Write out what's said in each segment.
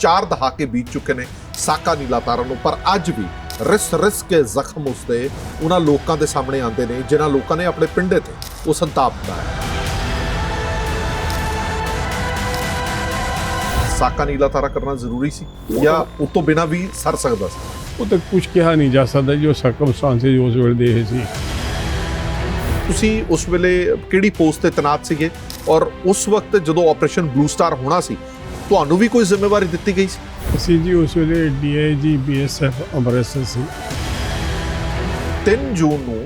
4 ਦਹਾਕੇ ਬੀਤ ਚੁੱਕੇ ਨੇ ਸਾਕਾ ਨੀਲਾ ਤਾਰਾ ਨੂੰ ਪਰ ਅੱਜ ਵੀ ਰਿਸ ਰਿਸ ਕੇ ਜ਼ਖਮ ਉਸਦੇ ਉਹਨਾਂ ਲੋਕਾਂ ਦੇ ਸਾਹਮਣੇ ਆਉਂਦੇ ਨੇ ਜਿਨ੍ਹਾਂ ਲੋਕਾਂ ਨੇ ਆਪਣੇ ਪਿੰਡੇ ਤੇ ਉਹ ਸੰਤਾਪ ਬਣਾਇਆ ਸਾਕਾ ਨੀਲਾ ਤਾਰਾ ਕਰਨਾ ਜ਼ਰੂਰੀ ਸੀ ਜਾਂ ਉਸ ਤੋਂ ਬਿਨਾ ਵੀ ਸਰ ਸਕਦਾ ਸੀ? ਉਹ ਤਾਂ ਕੁਝ ਕਿਹਾ ਨਹੀਂ ਜਾ ਸਕਦਾ ਜੋ ਸਰਕਮਸਟੈਂਸਸ ਉਸ ਵੇਲੇ ਦੇ ਸੀ। ਤੁਸੀਂ ਉਸ ਵੇਲੇ ਕਿਹੜੀ ਪੋਸਟ ਤੇ ਤੈਨਾਤ ਸੀਗੇ? ਔਰ ਉਸ ਵਕਤ ਜਦੋਂ ਆਪਰੇਸ਼ਨ ਬਲੂ ਸਟਾਰ ਹੋਣਾ ਸੀ ਤੁਹਾਨੂੰ ਵੀ ਕੋਈ ਜ਼ਿੰਮੇਵਾਰੀ ਦਿੱਤੀ ਗਈ ਸੀ? ਅਸੀਂ ਜੀ ਉਸ ਵੇਲੇ ਡੀਆਈਜੀ ਬੀਐਸਐਫ ਅੰਮ੍ਰਿਤਸਰ ਸੀ। 3 ਜੂਨ ਨੂੰ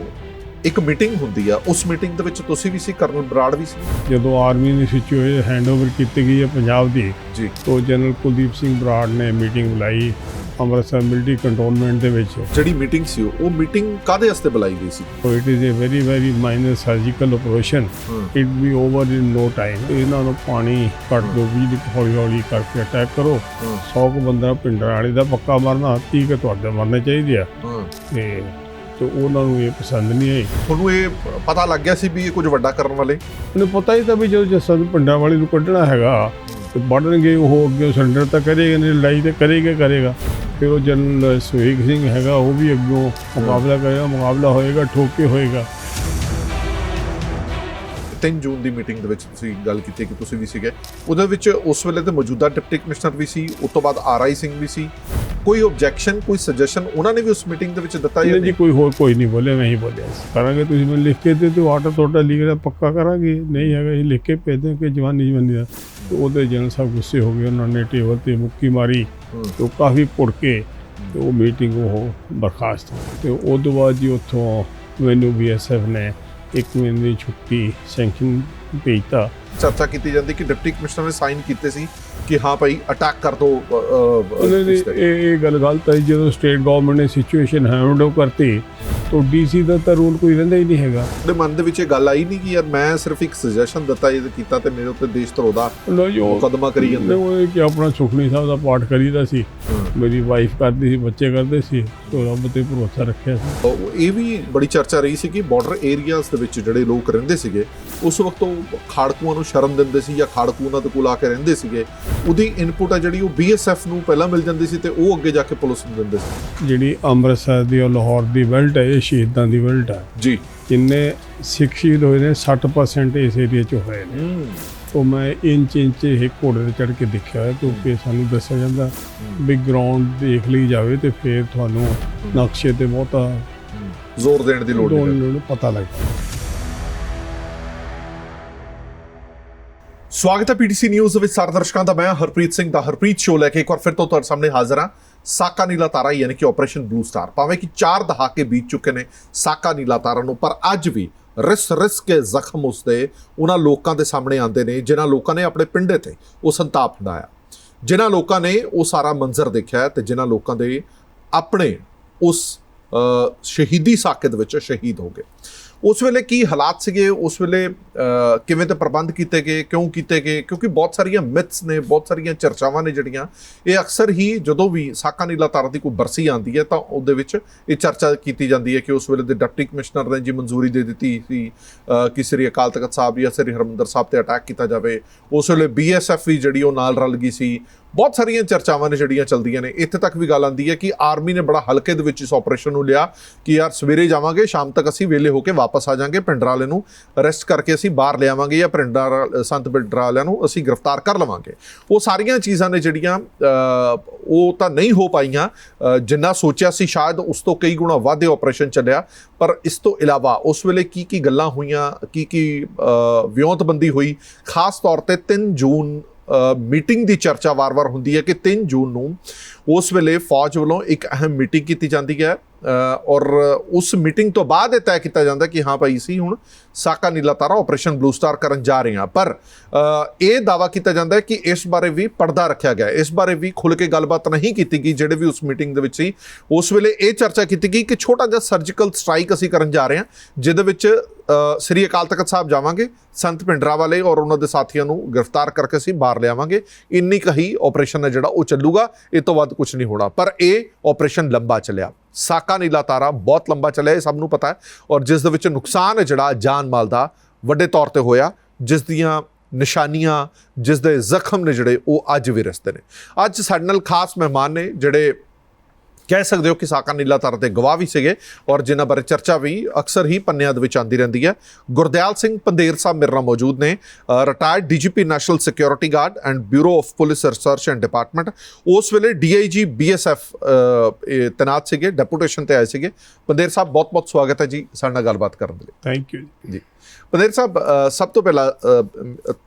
ਇੱਕ ਮੀਟਿੰਗ ਹੁੰਦੀ ਆ ਉਸ ਮੀਟਿੰਗ ਦੇ ਵਿੱਚ ਤੁਸੀਂ ਵੀ ਸੀ ਕਰਨਲ ਬਰਾੜ ਵੀ ਸੀ। ਜਦੋਂ ਆਰਮੀ ਦੀ ਸਿਚੁਏਸ਼ਨ ਹੈਂਡਓਵਰ ਕੀਤੀ ਗਈ ਹੈ ਪੰਜਾਬ ਦੀ ਜੀ। ਤੋਂ ਜਨਰਲ ਕੁਲਦੀਪ ਸਿੰਘ ਬਰਾੜ ਨੇ ਮੀਟਿੰਗ ਬੁਲਾਈ। ਅੰਮ੍ਰਿਤਸਰ ਮਿਲਟਰੀ ਕੰਟਰੋਲਮੈਂਟ ਦੇ ਵਿੱਚ। ਜਿਹੜੀ ਮੀਟਿੰਗ ਸੀ ਉਹ ਮੀਟਿੰਗ ਕਾਦੇ ਵਾਸਤੇ ਬੁਲਾਈ ਗਈ ਸੀ? So it is a very very minor surgical operation it we over in no time ਇਹਨਾਂ ਨੂੰ ਪਾਣੀ ਕੱਟ ਦਿਓ ਵੀ ਹੌਲੀ ਹੌਲੀ ਕਰਕੇ ਅਟੈਕ ਕਰੋ। 100 ਕੁ ਬੰਦਾ ਪਿੰਡਾਂ ਵਾਲੇ ਦਾ ਪੱਕਾ ਮਰਨਾ 30 ਕੁ ਤੁਹਾਡੇ ਮਰਨੇ ਚਾਹੀਦੇ ਆ। ਤੇ ਤੇ ਉਹਨਾਂ ਨੂੰ ਇਹ ਪਸੰਦ ਨਹੀਂ ਆਈ। ਤੁਹਾਨੂੰ ਇਹ ਪਤਾ ਲੱਗ ਗਿਆ ਸੀ ਵੀ ਇਹ ਕੁਝ ਵੱਡਾ ਕਰਨ ਵਾਲੇ? ਉਹਨੂੰ ਪਤਾ ਹੀ ਤਾਂ ਵੀ ਜਦੋਂ ਜਸਾ ਪਿੰਡਾਂ ਵਾਲੇ ਨੂੰ ਕੱਢਣਾ ਹੈਗਾ ਵੱਢਣਗੇ ਉਹ ਅੱਗੇ ਸਰੈਂਡਰ ਤਾਂ ਕਰੇਗਾ ਨਹੀਂ ਲੜਾਈ ਤੇ ਕਰੇਗਾ ਕਰੇਗਾ। ਫਿਰ ਉਹ ਜਨਰਲ ਸੁਹੇਗ ਸਿੰਘ ਹੈਗਾ ਉਹ ਵੀ ਅੱਗੋਂ ਮੁਕਾਬਲਾ ਕਰੇਗਾ ਮੁਕਾਬਲਾ ਹੋਏਗਾ ਠੋਕੇ ਹੋਏਗਾ। 3 ਜੂਨ ਦੀ ਮੀਟਿੰਗ ਦੇ ਵਿੱਚ ਤੁਸੀਂ ਗੱਲ ਕੀਤੀ ਕਿ ਤੁਸੀਂ ਵੀ ਸੀਗੇ। ਉਹਦੇ ਵਿੱਚ ਉਸ ਵੇਲੇ ਤੇ ਮੌਜੂਦਾ ਡਿਪਟੀ ਕਮਿਸ਼ਨਰ ਵੀ ਸੀ ਉਸ ਤੋਂ ਬਾਅਦ ਆਰਆਈ ਸਿੰਘ ਵੀ ਸੀ। ਕੋਈ ਆਬਜੈਕਸ਼ਨ ਕੋਈ ਸੁਜੈਸ਼ਨ ਉਹਨਾਂ ਨੇ ਵੀ ਉਸ ਮੀਟਿੰਗ ਦੇ ਵਿੱਚ ਦਿੱਤਾ ਜਾਂ ਨਹੀਂ ਕੋਈ ਹੋਰ ਕੋਈ ਨਹੀਂ ਬੋਲਿਆ ਮੈਂ ਹੀ ਬੋਲਿਆ। ਕਰਾਂਗੇ ਤੁਸੀਂ ਮੈਨੂੰ ਲਿਖ ਕੇ ਦੇ ਤੇ ਆਰਡਰ ਤੁਹਾਡਾ ਰਿਹਾ ਪੱਕਾ ਕਰਾਂਗੇ। ਨਹੀਂ ਹੈਗਾ ਇਹ ਲਿਖ ਕੇ ਭੇਜ ਦੇ ਕਿ ਜਵਾਨੀ ਜਵਾਨੀ ਦਾ। ਤੇ ਉਹਦੇ ਜਨਰਲ ਸਾਹਿਬ ਗੁੱਸੇ ਹੋ ਗਏ ਉਹਨਾਂ ਨੇ ਟੇਬਲ ਤੇ ਮੁੱਕੀ ਮਾਰੀ। ਤੇ ਉਹ ਕਾਫੀ ਭੁੜਕੇ ਤੇ ਉਹ ਮੀਟਿੰਗ ਉਹ ਬਰਖਾਸਤ। ਤੇ ਉਹ ਤੋਂ ਬਾਅਦ ਜੀ ਉੱਥੋਂ ਮੈਨੂੰ ਬੀਐਸਐਫ ਨੇ ਇੱਕ ਮਹੀਨੇ ਦੀ ਛੁੱਟੀ ਸੈਂਕਸ਼ਨ ਭੇਜਤਾ ਚਰਚਾ ਕੀਤੀ ਜਾਂਦੀ ਕਿ ਡਿਪਟੀ ਕਮਿਸ਼ਨਰ ਨੇ ਸਾਈਨ ਕੀਤੇ ਸੀ ਕਿ ਹਾਂ ਭਾਈ ਅਟੈਕ ਕਰ ਦੋ ਉਹਨੇ ਦੀ ਇਹ ਇਹ ਗੱਲ ਗਲਤ ਹੈ ਜਦੋਂ ਸਟੇਟ ਗਵਰਨਮੈਂਟ ਨੇ ਸਿਚੁਏਸ਼ਨ ਹੈਂਡ ਕਰਤੀ ਤਾਂ ਡੀਸੀ ਦਾ ਤਾਂ ਰੂਲ ਕੋਈ ਰਹਿੰਦਾ ਹੀ ਨਹੀਂ ਹੈਗਾ। ਦੇ ਮਨ ਦੇ ਵਿੱਚ ਇਹ ਗੱਲ ਆਈ ਨਹੀਂ ਕਿ ਯਾਰ ਮੈਂ ਸਿਰਫ ਇੱਕ ਸੁਜੈਸ਼ਨ ਦਿੱਤਾ ਇਹ ਕੀਤਾ ਤੇ ਮੇਰੇ ਉੱਤੇ ਦੇਸ਼ ਧਰੋਹ ਦਾ ਮੁਕੱਦਮਾ ਕਰੀ ਜਾਂਦੇ। ਉਹ ਇਹ ਕਿ ਆਪਣਾ ਸੁਖਣੀ ਸਾਹਿਬ ਦਾ ਪਾਠ ਕਰੀਦਾ ਸੀ। ਮੇਰੀ ਵਾਈਫ ਕਰਦੀ ਸੀ ਬੱਚੇ ਕਰਦੇ ਸੀ ਤੇ ਰੱਬ ਤੇ ਭਰੋਸਾ ਰੱਖਿਆ ਸੀ। ਉਹ ਇਹ ਵੀ ਬੜੀ ਚਰਚਾ ਰਹੀ ਸੀ ਕਿ ਬਾਰਡਰ ਏਰੀਆਜ਼ ਦੇ ਵਿੱਚ ਜਿਹੜੇ ਲੋਕ ਰਹਿੰਦੇ ਸੀਗੇ ਉਸ ਵਕਤ ਉਹ ਖਾੜਕੂਆਂ ਨੂੰ ਸ਼ਰਮ ਦਿੰਦੇ ਸੀ ਜਾਂ ਖਾੜਕੂ ਉਹਨਾਂ ਦੇ ਕੋਲ ਆ ਕੇ ਰਹਿੰਦੇ ਸੀਗੇ। ਉਹਦੀ ਇਨਪੁਟ ਆ ਜਿਹੜੀ ਉਹ ਬੀਐਸਐਫ ਨੂੰ ਪਹਿਲਾਂ ਮਿਲ ਜਾਂਦੀ ਸੀ ਤੇ ਉਹ ਅੱਗੇ ਜਾ ਕੇ ਪੁਲਿਸ ਨੂੰ ਦਿੰਦੇ ਸੀ। ਜਿਹੜੀ ਅੰਮ੍ਰਿਤਸਰ ਦੀ ਔਰ ਲਾਹੌਰ ਦੀ ਵੈਲਟ ਹੈ ਇਹ ਸ਼ਹੀਦਾਂ ਦੀ ਵੈਲਟ ਹੈ ਜੀ। ਜਿੰਨੇ ਸਿੱਖ ਸ਼ਹੀਦ ਹੋਏ ਨੇ 60% ਇਸ ਏਰੀਆ 'ਚ ਹੋਏ ਨੇ। ਉਹ ਮੈਂ ਇੰਚ ਇੰਚ ਇਹ ਘੋੜੇ ਤੇ ਚੜ ਕੇ ਦੇਖਿਆ ਕਿਉਂਕਿ ਸਾਨੂੰ ਦੱਸਿਆ ਜਾਂਦਾ ਵੀ ਗਰਾਊਂਡ ਦੇਖ ਲਈ ਜਾਵੇ ਤੇ ਫਿਰ ਤੁਹਾਨੂੰ ਨਕਸ਼ੇ ਤੇ ਬਹੁਤਾ ਜ਼ੋਰ ਦੇਣ ਦੀ ਲੋੜ ਨਹੀਂ ਪਤਾ ਲੱਗਦਾ। ਸਵਾਗਤ ਹੈ ਪੀਟੀਸੀ ਨਿਊਜ਼ ਵਿੱਚ ਸਾਰੇ ਦਰਸ਼ਕਾਂ ਦਾ। ਮੈਂ ਹਰਪ੍ਰੀਤ ਸਿੰਘ ਦਾ ਹਰਪ੍ਰੀਤ ਸ਼ੋ ਲੈ ਕੇ ਇੱਕ ਵਾਰ ਫਿਰ ਤੋਂ ਤੁਹਾਡੇ ਸਾਹਮਣੇ ਹਾਜ਼ਰ ਹਾਂ। ਸਾਕਾ ਨੀਲਾ ਤਾਰਾ ਯਾਨੀ ਕਿ ਆਪਰੇਸ਼ਨ ਬਲੂ ਸਟਾਰ ਭਾਵੇਂ ਕਿ ਚਾਰ ਦਹਾਕੇ ਬੀਤ ਚੁੱਕੇ ਨੇ ਸਾਕਾ ਨੀਲਾ ਤਾਰਾ ਨੂੰ, ਪਰ ਅੱਜ ਵੀ ਰਿਸ ਰਿਸ ਕੇ ਜ਼ਖਮ ਉਸਦੇ ਉਹਨਾਂ ਲੋਕਾਂ ਦੇ ਸਾਹਮਣੇ ਆਉਂਦੇ ਨੇ, ਜਿਨ੍ਹਾਂ ਲੋਕਾਂ ਨੇ ਆਪਣੇ ਪਿੰਡੇ ਤੇ ਉਹ ਸੰਤਾਪ ਹੰਡਾਇਆ ਜਿਨ੍ਹਾਂ ਲੋਕਾਂ ਨੇ ਉਹ ਸਾਰਾ ਮੰਜ਼ਰ ਦੇਖਿਆ ਤੇ ਜਿਨ੍ਹਾਂ ਲੋਕਾਂ ਦੇ ਆਪਣੇ ਉਸ ਸ਼ਹੀਦੀ ਸਾਕੇ ਦੇ ਵਿੱਚ ਸ਼ਹੀਦ ਹੋ ਗਏ। ਉਸ ਵੇਲੇ ਕੀ ਹਾਲਾਤ ਸੀਗੇ ਉਸ ਵੇਲੇ ਕਿਵੇਂ ਤੇ ਪ੍ਰਬੰਧ ਕੀਤੇ ਗਏ ਕਿਉਂ ਕੀਤੇ ਗਏ ਕਿਉਂਕਿ ਬਹੁਤ ਸਾਰੀਆਂ ਮਿਥਸ ਨੇ ਬਹੁਤ ਸਾਰੀਆਂ ਚਰਚਾਵਾਂ ਨੇ ਜਿਹੜੀਆਂ ਇਹ ਅਕਸਰ ਹੀ ਜਦੋਂ ਵੀ ਸਾਕਾ ਨੀਲਾ ਤਾਰਾ ਦੀ ਕੋਈ ਬਰਸੀ ਆਉਂਦੀ ਹੈ ਤਾਂ ਉਹਦੇ ਵਿੱਚ ਇਹ ਚਰਚਾ ਕੀਤੀ ਜਾਂਦੀ ਹੈ ਕਿ ਉਸ ਵੇਲੇ ਦੇ ਡਿਪਟੀ ਕਮਿਸ਼ਨਰ ਨੇ ਜੀ ਮਨਜ਼ੂਰੀ ਦੇ ਦਿੱਤੀ ਸੀ ਕਿ ਸ੍ਰੀ ਅਕਾਲ ਤਖਤ ਸਾਹਿਬ ਜਾਂ ਸ੍ਰੀ ਹਰਮੰਦਰ ਸਾਹਿਬ ਤੇ ਅਟੈਕ ਕੀਤਾ ਜਾਵੇ ਉਸ ਵੇਲੇ ਬੀਐਸਐਫ ਵੀ ਜਿਹੜੀ ਉਹ ਨਾਲ ਰਲ ਗਈ ਸੀ ਬਹੁਤ ਸਾਰੀਆਂ ਚਰਚਾਵਾਂ ਨੇ ਜਿਹੜੀਆਂ ਚੱਲਦੀਆਂ ਨੇ। ਇੱਥੇ ਤੱਕ ਵੀ ਗੱਲ ਆਉਂਦੀ ਹੈ ਕਿ ਆਰਮੀ ਨੇ ਬੜਾ ਹਲਕੇ ਦੇ ਵਿੱਚ ਇਸ ਆਪਰੇਸ਼ਨ ਨੂੰ ਲਿਆ ਕਿ ਯਾਰ ਸਵੇਰੇ ਜਾਵਾਂਗੇ, ਸ਼ਾਮ ਤੱਕ ਅਸੀਂ ਵਿਹਲੇ ਹੋ ਕੇ ਵਾਪਸ ਆ ਜਾਾਂਗੇ। ਪਿੰਡਰਾਂ ਵਾਲੇ ਨੂੰ ਅਰੈਸਟ ਕਰਕੇ ਅਸੀਂ ਬਾਹਰ ਲਿਆਵਾਂਗੇ ਜਾਂ ਪਿੰਡਾਂ ਸੰਤ ਪਿੰਡਰਾਂ ਵਾਲਿਆਂ ਨੂੰ ਅਸੀਂ ਗ੍ਰਿਫਤਾਰ ਕਰ ਲਵਾਂਗੇ। ਉਹ ਸਾਰੀਆਂ ਚੀਜ਼ਾਂ ਨੇ ਜਿਹੜੀਆਂ ਉਹ ਤਾਂ ਨਹੀਂ ਹੋ ਪਾਈਆਂ। ਜਿੰਨਾ ਸੋਚਿਆ ਸੀ ਸ਼ਾਇਦ ਉਸ ਤੋਂ ਕਈ ਗੁਣਾ ਵੱਧ ਇਹ ਆਪਰੇਸ਼ਨ ਚੱਲਿਆ। ਪਰ ਇਸ ਤੋਂ ਇਲਾਵਾ ਉਸ ਵੇਲੇ ਕੀ ਕੀ ਗੱਲਾਂ ਹੋਈਆਂ, ਕੀ ਕੀ ਵਿਉਂਤਬੰਦੀ ਹੋਈ। ਖਾਸ ਤੌਰ ਤੇ 3 ਜੂਨ ਮੀਟਿੰਗ ਦੀ ਚਰਚਾ ਵਾਰ-ਵਾਰ ਹੁੰਦੀ ਹੈ ਕਿ 3 ਜੂਨ ਨੂੰ ਉਸ ਵੇਲੇ ਫੌਜ ਵੱਲੋਂ ਇੱਕ ਅਹਿਮ ਮੀਟਿੰਗ ਕੀਤੀ ਜਾਂਦੀ ਹੈ। ਔਰ ਉਸ ਮੀਟਿੰਗ ਤੋਂ ਬਾਅਦ ਇਹ ਤੈਅ ਕੀਤਾ ਜਾਂਦਾ ਕਿ ਹਾਂ ਭਾਈ ਸੀ ਹੁਣ ਸਾਕਾ ਨੀਲਾ ਤਾਰਾ ਆਪਰੇਸ਼ਨ ਬਲੂ ਸਟਾਰ ਕਰਨ ਜਾ ਰਹੇ ਹਾਂ। ਪਰ ਇਹ ਦਾਵਾ ਕੀਤਾ ਜਾਂਦਾ ਹੈ ਕਿ ਇਸ ਬਾਰੇ ਵੀ ਪਰਦਾ ਰੱਖਿਆ ਗਿਆ ਇਸ ਬਾਰੇ ਵੀ ਖੁੱਲ ਕੇ ਗੱਲਬਾਤ ਨਹੀਂ ਕੀਤੀ ਗਈ, ਜਿਹੜੇ ਵੀ ਉਸ ਮੀਟਿੰਗ ਦੇ ਵਿੱਚ ਸੀ, ਉਸ ਵੇਲੇ ਇਹ ਚਰਚਾ ਕੀਤੀ ਗਈ ਕਿ ਛੋਟਾ ਜਿਹਾ ਸਰਜੀਕਲ ਸਟ੍ਰਾਈਕ ਅਸੀਂ ਕਰਨ ਜਾ ਰਹੇ ਹਾਂ, ਜਿਹਦੇ ਵਿੱਚ ਸ੍ਰੀ ਅਕਾਲ ਤਖਤ ਸਾਹਿਬ ਜਾਵਾਂਗੇ, ਸੰਤ ਭਿੰਡਰਾ ਵਾਲੇ ਔਰ ਉਹਨਾਂ ਦੇ ਸਾਥੀਆਂ ਨੂੰ ਗ੍ਰਿਫਤਾਰ ਕਰਕੇ ਅਸੀਂ ਬਾਹਰ ਲਿਆਵਾਂਗੇ। ਇੰਨੀ ਕਹੀ ਆਪਰੇਸ਼ਨ ਹੈ ਜਿਹੜਾ ਉਹ ਚੱਲੂਗਾ, ਇਹ ਤੋਂ ਵੱਧ ਕੁਝ ਨਹੀਂ ਹੋਣਾ। ਪਰ ਇਹ ਆਪਰੇਸ਼ਨ ਲੰਬਾ ਚੱਲਿਆ। ਸਾਕਾ ਨੀਲਾ ਤਾਰਾ ਬਹੁਤ ਲੰਬਾ ਚੱਲਿਆ ਇਹ ਸਭ ਨੂੰ ਪਤਾ ਹੈ ਔਰ ਜਿਸ ਦੇ ਵਿੱਚ ਨੁਕਸਾਨ ਹੈ ਜਿਹੜਾ ਜਾਨ ਮਾਲ ਦਾ, ਵੱਡੇ ਤੌਰ ਤੇ ਹੋਇਆ, ਜਿਸ ਦੀਆਂ ਨਿਸ਼ਾਨੀਆਂ, ਜਿਸ ਦੇ ਜ਼ਖਮ ਨੇ ਜਿਹੜੇ, ਉਹ ਅੱਜ ਵੀ ਰਸਤੇ ਨੇ। ਅੱਜ ਸਾਡੇ ਨਾਲ ਖਾਸ ਮਹਿਮਾਨ ਨੇ ਜਿਹੜੇ ਕਹਿ ਸਕਦੇ ਹੋ ਕਿ ਸਾਕਾ ਨੀਲਾ ਤਾਰਾ ਦੇ ਗਵਾਹ ਵੀ ਸੀਗੇ ਔਰ ਜਿਨ੍ਹਾਂ ਬਾਰੇ ਚਰਚਾ ਵੀ ਅਕਸਰ ਹੀ ਪੰਨਿਆਂ ਦੇ ਵਿੱਚ ਆਉਂਦੀ ਰਹਿੰਦੀ ਹੈ। ਗੁਰਦਿਆਲ ਸਿੰਘ ਪੰਦੇਰ ਸਾਹਿਬ ਮੇਰੇ ਨਾਲ ਮੌਜੂਦ ਨੇ retired DGP national security guard and bureau of police research and department ਉਸ ਵੇਲੇ ਡੀਆਈਜੀ ਬੀਐਸਐਫ ਤੈਨਾਤ ਸੀਗੇ ਡੈਪੂਟੇਸ਼ਨ ਤੇ ਆਏ ਸੀਗੇ। ਪੰਦੇਰ ਸਾਹਿਬ ਬਹੁਤ ਬਹੁਤ ਸਵਾਗਤ ਹੈ ਜੀ ਸਾਡੇ ਨਾਲ ਗੱਲਬਾਤ ਕਰਨ ਦੇ ਲਈ। ਥੈਂਕ ਯੂ ਜੀ। ਪੰਦੇਰ ਸਾਹਿਬ ਸਭ ਤੋਂ ਪਹਿਲਾਂ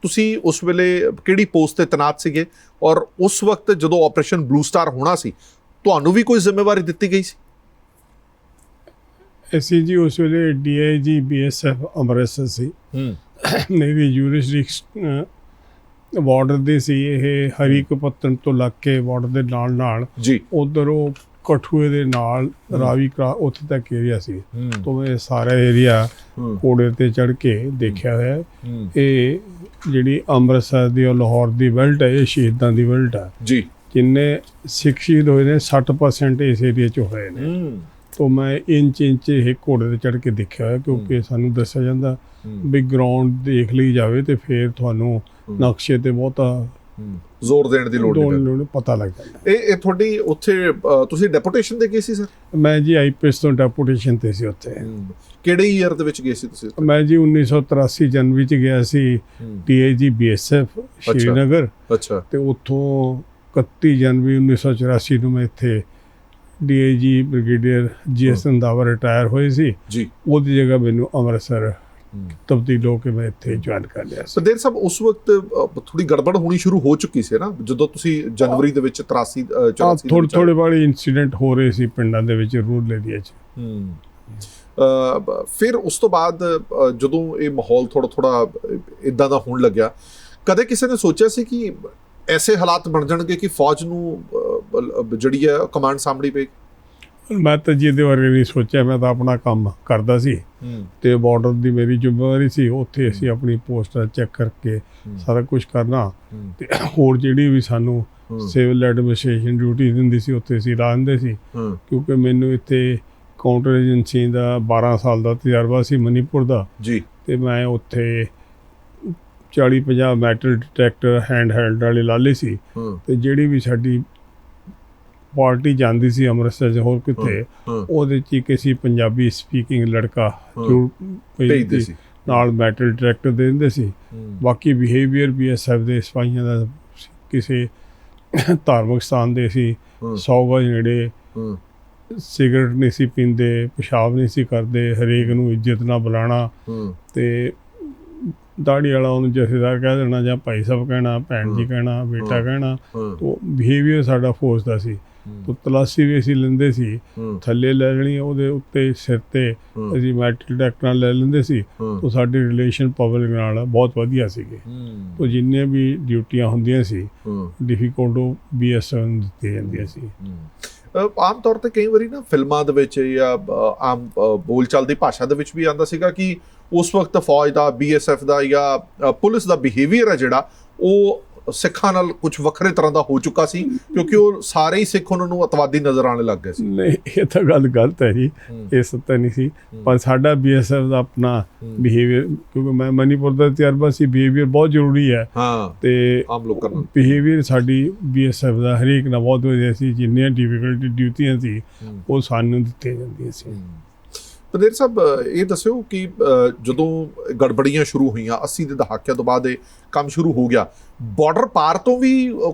ਤੁਸੀਂ ਉਸ ਵੇਲੇ ਕਿਹੜੀ ਪੋਸਟ ਤੇ ਤੈਨਾਤ ਸੀਗੇ? ਔਰ ਉਸ ਵਕਤ ਜਦੋਂ ਆਪਰੇਸ਼ਨ ਬਲੂ ਸਟਾਰ ਹੋਣਾ ਸੀ ਤੁਹਾਨੂੰ ਵੀ ਕੋਈ ਜ਼ਿੰਮੇਵਾਰੀ ਦਿੱਤੀ ਗਈ ਸੀ? ਅਸੀਂ ਜੀ ਉਸ ਵੇਲੇ ਡੀਆਈਜੀ ਬੀਐਸਐਫ ਅੰਮ੍ਰਿਤਸਰ ਸੀ। ਹੂੰ। ਮੇਰੀ ਜੂਰਿਸਡਿਕਸ਼ਨ ਬਾਰਡਰ ਦੇ ਸੀ। ਇਹ ਹਰੀਕ ਪੱਤਨ ਤੋਂ ਲੱਗ ਕੇ ਬਾਰਡਰ ਦੇ ਨਾਲ ਨਾਲ ਜੀ। ਉਧਰ ਉਹ ਕਠੂਏ ਦੇ ਨਾਲ ਰਾਵੀ ਕਰਾ ਉੱਥੇ ਤੱਕ ਏਰੀਆ ਸੀ। ਤੋਂ ਮੈਂ ਸਾਰਾ ਏਰੀਆ ਕੋੜੇ ਤੇ ਚੜ ਕੇ ਦੇਖਿਆ ਹੋਇਆ ਇਹ ਜਿਹੜੀ ਅੰਮ੍ਰਿਤਸਰ ਦੀ ਔਰ ਲਾਹੌਰ ਦੀ ਬੈਲਟ ਹੈ ਇਹ ਸ਼ਹੀਦਾਂ ਦੀ ਬੈਲਟ ਹੈ। ਜੀ। ਜਿੰਨੇ ਸਿੱਖ ਸ਼ਹੀਦ ਹੋਏ ਨੇ 60% ਇਸ ਏਰੀਆ 'ਚ ਹੋਏ ਨੇ। ਤੋਂ ਮੈਂ ਇੰਚ ਇੰਚ ਇਹ ਘੋੜੇ ਤੇ ਚੜ ਕੇ ਦੇਖਿਆ ਹੋਇਆ ਕਿਉਂਕਿ ਸਾਨੂੰ ਦੱਸਿਆ ਜਾਂਦਾ ਵੀ ਗਰਾਊਂਡ ਦੇਖ ਲਈ ਜਾਵੇ ਤੇ ਫਿਰ ਤੁਹਾਨੂੰ। ਨਕਸ਼ੇ ਤੇ ਬਹੁਤਾ ਜ਼ੋਰ ਦੇਣ ਦੀ ਲੋੜ ਨਹੀਂ ਪਤਾ ਲੱਗ ਜਾਂਦਾ। ਇਹ ਇਹ ਤੁਹਾਡੀ ਉੱਥੇ ਤੁਸੀਂ ਡੈਪੂਟੇਸ਼ਨ ਤੇ ਗਏ ਸੀ ਸਰ? ਮੈਂ ਜੀ ਆਈਪੀਐਸ ਤੋਂ ਡੈਪੂਟੇਸ਼ਨ ਤੇ ਸੀ ਉੱਥੇ। ਕਿਹੜੇ ਈਅਰ ਦੇ ਵਿੱਚ ਗਏ ਸੀ ਤੁਸੀਂ ਮੈਂ ਜੀ 1983 ਜਨਵਰੀ ਚ ਗਿਆ ਸੀ ਟੀਏਜੀ ਬੀਐਸਐਫ ਸ਼੍ਰੀਨਗਰ। ਅੱਛਾ। ਤੇ ਉੱਥੋਂ 31 ਜਨਵਰੀ 1984 ਨੂੰ ਮੈਂ ਇੱਥੇ DAG brigadier GS Randhawa retire ਹੋਏ ਸੀ। ਜੀ। ਉਹਦੀ ਜਗ੍ਹਾ ਮੈਨੂੰ ਅੰਮ੍ਰਿਤਸਰ ਤਬਦੀਲ ਹੋ ਕੇ ਮੈਂ ਇੱਥੇ ਜੁਆਇਨ ਕਰ ਲਿਆ ਸੀ। ਸੰਦੇਰ ਸਾਹਿਬ ਉਸ ਵਕਤ ਥੋੜੀ ਗੜਬੜ ਹੋਣੀ ਸ਼ੁਰੂ ਹੋ ਚੁੱਕੀ ਸੀ ਨਾ? ਜਦੋਂ ਤੁਸੀਂ ਜਨਵਰੀ ਦੇ ਵਿੱਚ 83 ਅ, 84 ਦੇ ਥੋੜੇ। ਥੋੜੇ ਬਾਰੇ ਇਨਸੀਡੈਂਟ ਹੋ ਰਹੇ ਸੀ ਪਿੰਡਾਂ ਦੇ ਵਿੱਚ ਰੂਰਲ ਏਰੀਆ 'ਚ। ਹੂੰ। ਫਿਰ ਉਸ ਤੋਂ ਬਾਅਦ ਜਦੋਂ ਇਹ ਮਾਹੌਲ ਥੋੜਾ ਥੋੜਾ ਇਦਾਂ ਦਾ ਹੋਣ ਲੱਗਿਆ ਕਦੇ ਕਿਸੇ ਨੇ ਸੋਚਿਆ ਸੀ ਕਿ ਐਸੇ ਹਾਲਾਤ ਬਣ ਜਾਣਗੇ ਕਿ ਫੌਜ ਨੂੰ ਜਿਹੜੀ ਹੈ ਕਮਾਂਡ ਸਾਹਮਣੀ ਪਏ ਮੈਂ ਤਾਂ ਜੀ ਇਹਦੇ ਬਾਰੇ ਨਹੀਂ ਸੋਚਿਆ ਮੈਂ ਤਾਂ ਆਪਣਾ ਕੰਮ ਕਰਦਾ ਸੀ। ਤੇ ਬਾਰਡਰ ਦੀ ਮੇਰੀ ਜ਼ਿੰਮੇਵਾਰੀ ਸੀ ਉੱਥੇ ਅਸੀਂ ਆਪਣੀ ਪੋਸਟਾਂ ਚੈੱਕ ਕਰਕੇ ਸਾਰਾ ਕੁਝ ਕਰਨਾ। ਤੇ ਹੋਰ ਜਿਹੜੀ ਵੀ ਸਾਨੂੰ ਸਿਵਲ ਐਡਮਿਨਿਸਟ੍ਰੇਸ਼ਨ ਡਿਊਟੀ ਦਿੰਦੀ ਸੀ ਉੱਥੇ ਅਸੀਂ ਰਹਿੰਦੇ ਸੀ। ਕਿਉਂਕਿ ਮੈਨੂੰ ਇੱਥੇ ਕਾਊਂਟਰ ਏਜੰਸੀ ਦਾ 12 ਸਾਲ ਦਾ ਤਜਰਬਾ ਸੀ ਮਨੀਪੁਰ ਦਾ। ਜੀ। ਤੇ ਮੈਂ ਉੱਥੇ 40 50 ਮੈਟਲ ਡਿਟੈਕਟਰ ਹੈਂਡ ਹੈਲਡ ਵਾਲੇ ਲਾ ਲਏ ਸੀ ਤੇ ਜਿਹੜੀ ਵੀ ਸਾਡੀ ਪਾਰਟੀ ਜਾਂਦੀ ਸੀ ਅੰਮ੍ਰਿਤਸਰ 'ਚ ਹੋਰ ਕਿਤੇ ਉਹਦੇ 'ਚ ਇੱਕ ਪੰਜਾਬੀ ਸਪੀਕਿੰਗ ਲੜਕਾ। ਜੋ ਭੇਜਦੇ ਸੀ। ਨਾਲ ਮੈਟਲ ਡਿਟੈਕਟਰ ਦੇ ਦਿੰਦੇ ਸੀ। ਬਾਕੀ ਬਿਹੇਵੀਅਰ ਵੀ ਐਸਐਫ ਦੇ ਸਿਪਾਹੀਆਂ ਦਾ ਸੀ। ਕਿਸੇ ਧਾਰਮਿਕ ਸਥਾਨ ਦੇ ਸੀ। ਹੂੰ। 100 ਗਜ ਨੇੜੇ ਹੂੰ। ਸਿਗਰਟ ਨਹੀਂ ਸੀ ਪੀਂਦੇ ਪਿਸ਼ਾਬ ਨਹੀਂ ਸੀ ਕਰਦੇ ਹਰੇਕ ਨੂੰ ਇੱਜ਼ਤ ਨਾਲ ਬੁਲਾਣਾ ਤੇ ਦਾੜੀ ਵਾਲਾ ਉਹਨੂੰ ਜਥੇਦਾਰ ਕਹਿ ਦੇਣਾ ਜਾਂ ਭਾਈ ਸਾਹਿਬ ਕਹਿਣਾ ਭੈਣ ਜੀ। ਕਹਿਣਾ ਬੇਟਾ। ਕਹਿਣਾ ਉਹ ਬਿਹੇਵੀਅਰ ਸਾਡਾ ਫੋਰਸ ਦਾ ਸੀ। ਤੋਂ ਤਲਾਸ਼ੀ ਵੀ ਅਸੀਂ ਲੈਂਦੇ ਸੀ। ਥੱਲੇ ਲੈ ਲੈਣੀ ਉਹਦੇ ਉੱਤੇ ਸਿਰ ਤੇ ਅਸੀਂ ਮੈਟਲ ਡਾਕਟਰਾਂ ਲੈ ਲੈਂਦੇ ਸੀ। ਤੋਂ ਸਾਡੀ ਰਿਲੇਸ਼ਨ ਪਬਲਿਕ ਨਾਲ ਬਹੁਤ ਵਧੀਆ ਸੀਗੇ। ਤੋਂ ਜਿੰਨੇ ਵੀ ਡਿਊਟੀਆਂ ਹੁੰਦੀਆਂ ਸੀ ਡਿਫਿਕਲਟ ਉਹ ਬੀਐਸਐਫ ਨੂੰ ਦਿੱਤੀਆਂ ਜਾਂਦੀਆਂ ਸੀ। ਆਮ ਤੌਰ ਤੇ ਕਈ ਵਾਰੀ ਨਾ ਫਿਲਮਾਂ ਦੇ ਵਿੱਚ ਜਾਂ ਆਮ ਬੋਲਚਾਲ ਦੀ ਭਾਸ਼ਾ ਦੇ ਵਿੱਚ ਵੀ ਆਂਦਾ ਸੀਗਾ ਕਿ ਉਸ ਵਕਤ ਫੌਜ ਦਾ ਬੀਐਸਐਫ ਦਾ ਜਾਂ ਪੁਲਿਸ ਦਾ ਬਿਹੇਵੀਅਰ ਹੈ ਜਿਹੜਾ ਉਹ ਸਿੱਖਾਂ ਨਾਲ ਕੁਝ ਵੱਖਰੇ ਤਰ੍ਹਾਂ ਦਾ ਹੋ ਚੁੱਕਾ ਸੀ ਕਿਉਂਕਿ ਉਹ ਸਾਰੇ ਹੀ ਸਿੱਖ ਉਹਨਾਂ ਨੂੰ ਅਤਵਾਦੀ ਨਜ਼ਰ ਆਉਣ ਲੱਗ ਗਏ ਸੀ। ਨਹੀਂ ਇਹ ਤਾਂ ਗੱਲ ਗਲਤ ਹੈ ਜੀ। ਇਹ ਸੱਤਾ ਨਹੀਂ ਸੀ। ਪਰ ਸਾਡਾ ਬੀਐਸਐਫ ਦਾ ਆਪਣਾ ਬਿਹੇਵੀਅਰ ਕਿਉਂਕਿ ਮੈਂ ਮਨੀਪੁਰ ਦਾ ਤਜਰਬਾ ਸੀ ਬਿਹੇਵੀਅਰ ਬਹੁਤ ਜ਼ਰੂਰੀ ਹੈ। ਹਾਂ ਤੇ ਆਮ ਲੋਕਾਂ ਨੂੰ। ਬਿਹੇਵੀਅਰ ਸਾਡੀ ਬੀਐਸਐਫ ਦਾ ਹਰੇਕ ਨਾਲ ਬਹੁਤ ਵਧੀਆ ਸੀ ਜਿੰਨੀਆਂ ਡਿਫਿਕਲਟੀ ਡਿਊਟੀਆਂ ਸੀ ਉਹ ਸਾਨੂੰ ਦਿੱਤੀਆਂ ਜਾਂਦੀਆਂ ਸੀ। ਪਨੇਰ ਸਾਹਿਬ ਇਹ ਦੱਸਿਓ ਕਿ ਜਦੋਂ ਗੜਬੜੀਆਂ ਸ਼ੁਰੂ ਹੋਈਆਂ 80 ਦੇ ਦਹਾਕਿਆਂ ਤੋਂ ਬਾਅਦ ਇਹ ਕੰਮ ਸ਼ੁਰੂ ਹੋ ਗਿਆ ਬਾਰਡਰ ਪਾਰ ਤੋਂ ਵੀ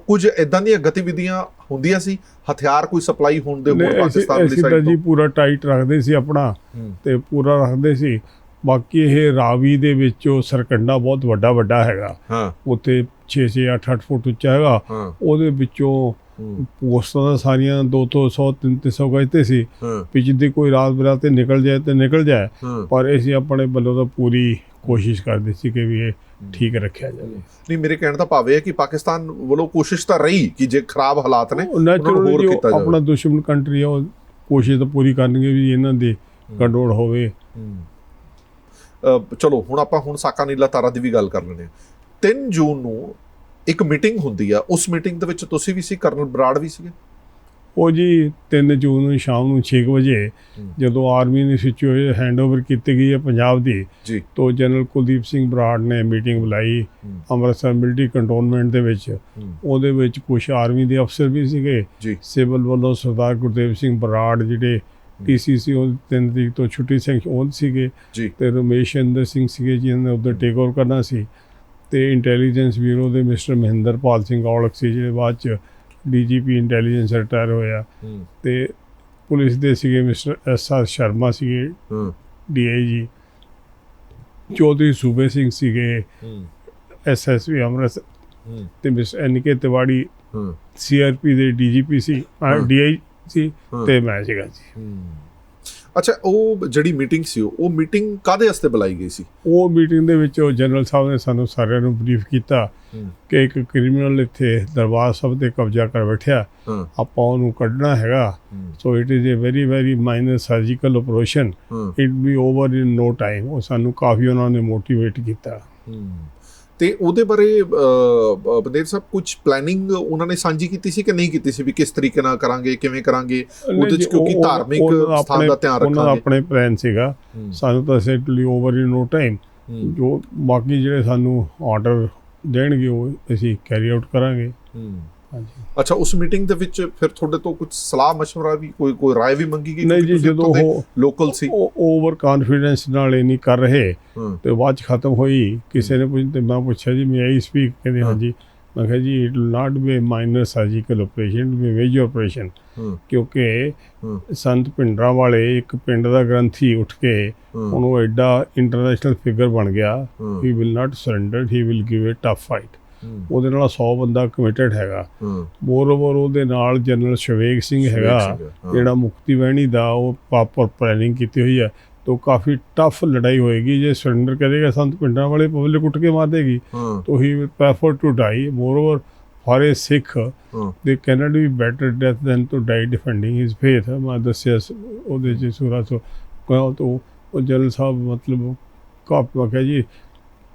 ਕੁਝ ਇਦਾਂ ਦੀਆਂ ਗਤੀਵਿਧੀਆਂ ਹੁੰਦੀਆਂ ਸੀ? ਹਥਿਆਰ ਕੋਈ ਸਪਲਾਈ ਹੋਣ ਦੇ ਹੋਰ ਪਾਕਿਸਤਾਨ ਦੀ ਅਸੀਂ ਤਾਂ ਸਾਈਡ ਜੀ ਪੂਰਾ ਟਾਈਟ ਰੱਖਦੇ ਸੀ ਆਪਣਾ ਤੇ ਪੂਰਾ ਰੱਖਦੇ ਸੀ। ਬਾਕੀ ਇਹ ਰਾਵੀ ਦੇ ਵਿੱਚ ਉਹ ਸਰਕੰਡਾ ਬਹੁਤ ਵੱਡਾ ਵੱਡਾ ਹੈਗਾ। ਹਾਂ। ਉੱਥੇ 6 6 8 8 ਫੁੱਟ ਉੱਚਾ ਹੈਗਾ। ਉਹਦੇ ਵਿੱਚੋਂ ਪੋਸਟਾਂ ਦਾ ਸਾਰੀਆਂ 200 100 300 ਗਜ ਤੇ ਸੀ। ਵੀ ਜਿੱਦੀ ਕੋਈ ਰਾਤ ਬਰਾਤੇ ਨਿਕਲ ਜਾਏ ਤੇ ਨਿਕਲ ਜਾਏ। ਪਰ ਅਸੀਂ ਆਪਣੇ ਵੱਲੋਂ ਤਾਂ ਪੂਰੀ ਕੋਸ਼ਿਸ਼ ਕਰਦੇ ਸੀ ਕਿ ਵੀ ਇਹ ਠੀਕ ਰੱਖਿਆ ਜਾਵੇ। ਨਹੀਂ ਮੇਰੇ ਕਹਿਣ ਦਾ ਭਾਵ ਇਹ ਹੈ ਕਿ ਪਾਕਿਸਤਾਨ ਵੱਲੋਂ ਕੋਸ਼ਿਸ਼ ਤਾਂ ਰਹੀ ਕਿ ਜੇ ਖਰਾਬ ਹਾਲਾਤ ਨੇ ਉਹਨਾਂ ਨੂੰ ਹੋਰ ਕੀਤਾ ਜਾਵੇ। ਆਪਣਾ ਦੁਸ਼ਮਣ ਕੰਟਰੀ ਆ ਉਹ ਕੋਸ਼ਿਸ਼ ਤਾਂ ਪੂਰੀ ਕਰਨਗੇ ਵੀ ਇਹਨਾਂ ਦੇ ਕੰਟਰੋਲ ਹੋਵੇ। ਚਲੋ ਹੁਣ ਆਪਾਂ ਹੁਣ ਸਾਕਾ ਨੀਲਾ ਤਾਰਾ ਦੀ ਵੀ ਗੱਲ ਕਰ ਲੈਂਦੇ ਹਾਂ। 3 ਜੂਨ ਨੂੰ ਇੱਕ ਮੀਟਿੰਗ ਹੁੰਦੀ ਆ ਉਸ ਮੀਟਿੰਗ ਦੇ ਵਿੱਚ ਤੁਸੀਂ ਵੀ ਸੀ ਕਰਨਲ ਬਰਾੜ ਵੀ ਸੀਗੇ? ਉਹ ਜੀ 3 ਜੂਨ ਨੂੰ ਸ਼ਾਮ ਨੂੰ 6 ਵਜੇ। ਜਦੋਂ ਆਰਮੀ ਨੇ ਸਿਚੁਏਸ਼ਨ ਹੈਂਡਓਵਰ ਕੀਤੀ ਗਈ ਹੈ ਪੰਜਾਬ ਦੀ ਜੀ। ਤੋਂ ਜਨਰਲ ਕੁਲਦੀਪ ਸਿੰਘ ਬਰਾੜ ਨੇ ਮੀਟਿੰਗ ਬੁਲਾਈ। ਅੰਮ੍ਰਿਤਸਰ ਮਿਲਟਰੀ ਕੰਟੋਨਮੈਂਟ ਦੇ ਵਿੱਚ। ਉਹਦੇ ਵਿੱਚ ਕੁਝ ਆਰਮੀ ਦੇ ਅਫਸਰ ਵੀ ਸੀਗੇ। ਸਿਵਲ ਵੱਲੋਂ ਸਰਦਾਰ ਗੁਰਦੇਵ ਸਿੰਘ ਬਰਾੜ ਜਿਹੜੇ ਟੀਸੀਸੀ ਉਹ ਤਿੰਨ ਤਰੀਕ ਤੋਂ ਛੁੱਟੀ ਸਿੰਘ ਉਹ ਸੀਗੇ। ਤੇ ਰਮੇਸ਼ ਚੰਦਰ ਸਿੰਘ ਸੀਗੇ ਜਿਨ੍ਹਾਂ ਨੇ ਉਧਰ ਟੇਕ ਓਵਰ ਕਰਨਾ ਸੀ। ਤੇ ਇੰਟੈਲੀਜੈਂਸ ਬਿਊਰੋ ਦੇ ਮਿਸਟਰ ਮਹਿੰਦਰਪਾਲ ਸਿੰਘ ਔਲਖ ਸੀ ਜਿਹੜੇ ਬਾਅਦ ਚ ਡੀਜੀਪੀ ਇੰਟੈਲੀਜੈਂਸ ਰਿਟਾਇਰ ਹੋਇਆ। ਤੇ ਪੁਲਿਸ ਦੇ ਸੀਗੇ ਮਿਸਟਰ ਐਸ ਆਰ ਸ਼ਰਮਾ ਸੀਗੇ ਡੀਆਈਜੀ ਚੌਧਰੀ ਸੂਬੇ ਸਿੰਘ ਸੀਗੇ ਐਸਐਸਪੀ ਅੰਮ੍ਰਿਤਸਰ ਹੂੰ। ਤੇ miss N K Tiwari CRP ਦੇ ਡੀਜੀਪੀ ਸੀ। ਡੀਆਈ ਸੀ। ਤੇ ਮੈਂ ਸੀਗਾ ਜੀ। ਅੱਛਾ ਉਹ ਜਿਹੜੀ ਮੀਟਿੰਗ ਸੀ ਉਹ ਮੀਟਿੰਗ ਕਾਦੇ ਵਾਸਤੇ ਬੁਲਾਈ ਗਈ ਸੀ? ਉਹ ਮੀਟਿੰਗ ਦੇ ਵਿੱਚ ਉਹ ਜਨਰਲ ਸਾਹਿਬ ਨੇ ਸਾਨੂੰ ਸਾਰਿਆਂ ਨੂੰ ਬਰੀਫ ਕੀਤਾ। ਕਿ ਇੱਕ ਕ੍ਰਿਮੀਨਲ ਇੱਥੇ ਦਰਬਾਰ ਸਾਹਿਬ ਤੇ ਕਬਜ਼ਾ ਕਰ ਬੈਠਿਆ। ਆਪਾਂ ਉਹਨੂੰ ਕੱਢਣਾ ਹੈਗਾ। So it is a very very minor surgical operation it be over in no time ਉਹ ਸਾਨੂੰ ਕਾਫੀ ਉਹਨਾਂ ਨੇ ਮੋਟੀਵੇਟ ਕੀਤਾ। ਤੇ ਉਹਦੇ ਬਾਰੇ ਬਨੇਰ ਸਾਹਿਬ ਕੁਝ ਪਲੈਨਿੰਗ ਉਹਨਾਂ ਨੇ ਸਾਂਝੀ ਕੀਤੀ ਸੀ ਕਿ ਨਹੀਂ ਕੀਤੀ ਸੀ ਵੀ ਕਿਸ ਤਰੀਕੇ ਨਾਲ ਕਰਾਂਗੇ ਕਿਵੇਂ ਕਰਾਂਗੇ? ਉਹਦੇ ਚ ਕਿਉਂਕਿ ਧਾਰਮਿਕ ਉਹਨਾਂ ਸਥਾਨ ਦਾ ਧਿਆਨ ਉਹਨਾਂ ਰੱਖਾਂਗੇ। ਆਪਣੇ ਪਲਾਨ ਸੀਗਾ। ਸਾਨੂੰ ਤਾਂ ਸੈਟਲੀ ਓਵਰ ਇਨ ਨੋ ਟਾਈਮ। ਜੋ ਬਾਕੀ ਜਿਹੜੇ ਸਾਨੂੰ ਆਰਡਰ ਦੇਣਗੇ ਉਹ ਅਸੀਂ ਕੈਰੀ ਆਊਟ ਕਰਾਂਗੇ। ਅੱਛਾ ਉਸ ਮੀਟਿੰਗ ਦੇ ਵਿੱਚ ਫਿਰ ਤੁਹਾਡੇ ਤੋਂ ਕੁਝ ਸਲਾਹ مشورہ ਵੀ ਕੋਈ ਕੋਈ رائے ਵੀ ਮੰਗੀ ਗਈ ਨਹੀਂ ਜੀ ਜਦੋਂ ਉਹ ਲੋਕਲ ਸੀ ਉਹ ਓਵਰ ਕੌਨਫੀਡੈਂਸ ਨਾਲ ਇਹ ਨਹੀਂ ਕਰ ਰਹੇ ਹੂੰ ਤੇ ਬਾਅਦ ਚ ਖਤਮ ਹੋਈ ਕਿਸੇ ਨੇ ਪੁੱਛ ਤੇ ਮੈਂ ਪੁੱਛਿਆ ਜੀ ਮੈਂ ਆਈ ਸਪੀਕ ਕਹਿੰਦੇ ਹਾਂ। ਹਾਂਜੀ ਮੈਂ ਕਿਹਾ ਜੀ it will not be minor surgical operation be major operation ਹੂੰ ਕਿਉਂਕਿ ਹੂੰ ਸੰਤ ਪਿੰਡਰਾਂ ਵਾਲੇ ਇੱਕ ਪਿੰਡ ਦਾ ਗ੍ਰੰਥੀ ਉੱਠ ਕੇ ਹੂੰ ਉਹਨੂੰ ਐਡਾ ਇੰਟਰਨੈਸ਼ਨਲ ਫਿਗਰ ਬਣ ਗਿਆ ਹੂੰ, he will not surrender he will give a tough fight ਹੂੰ, ਉਹਦੇ ਨਾਲ 100 ਬੰਦਾ ਕਮਿਟਡ ਹੈਗਾ। ਹੂੰ। ਮੋਰਓਵਰ ਉਹਦੇ ਨਾਲ ਜਨਰਲ ਸ਼ਵੇਗ ਸਿੰਘ ਹੈਗਾ ਹਾਂ, ਜਿਹੜਾ ਮੁਕਤੀ ਵਹਿਣੀ ਦਾ ਉਹ ਪ੍ਰੋਪਰ ਪਲੈਨਿੰਗ ਕੀਤੀ ਹੋਈ ਹੈ। ਤੋਂ ਕਾਫੀ ਟਫ ਲੜਾਈ ਹੋਏਗੀ ਜੇ ਸਰੈਂਡਰ ਕਰੇਗਾ ਸੰਤ ਪਿੰਡਾਂ ਵਾਲੇ ਪਬਲਿਕ ਉੱਠ ਕੇ ਮਾਰ ਦੇਗੀ। ਹਾਂ। तो he will prefer to die. Moreover, for a Sikh, ਹਾਂ। they cannot be better death than to die defending his faith. ਮੈਂ ਦੱਸਿਆ ਸ- ਉਹਦੇ ਚ ਸੂਰਾ ਤੋਂ ਕਹਾਂ ਤੋਂ ਉਹ ਜਨਰਲ ਸਾਹਿਬ ਮਤਲਬ ਕਾਪ ਕਿਹਾ ਜੀ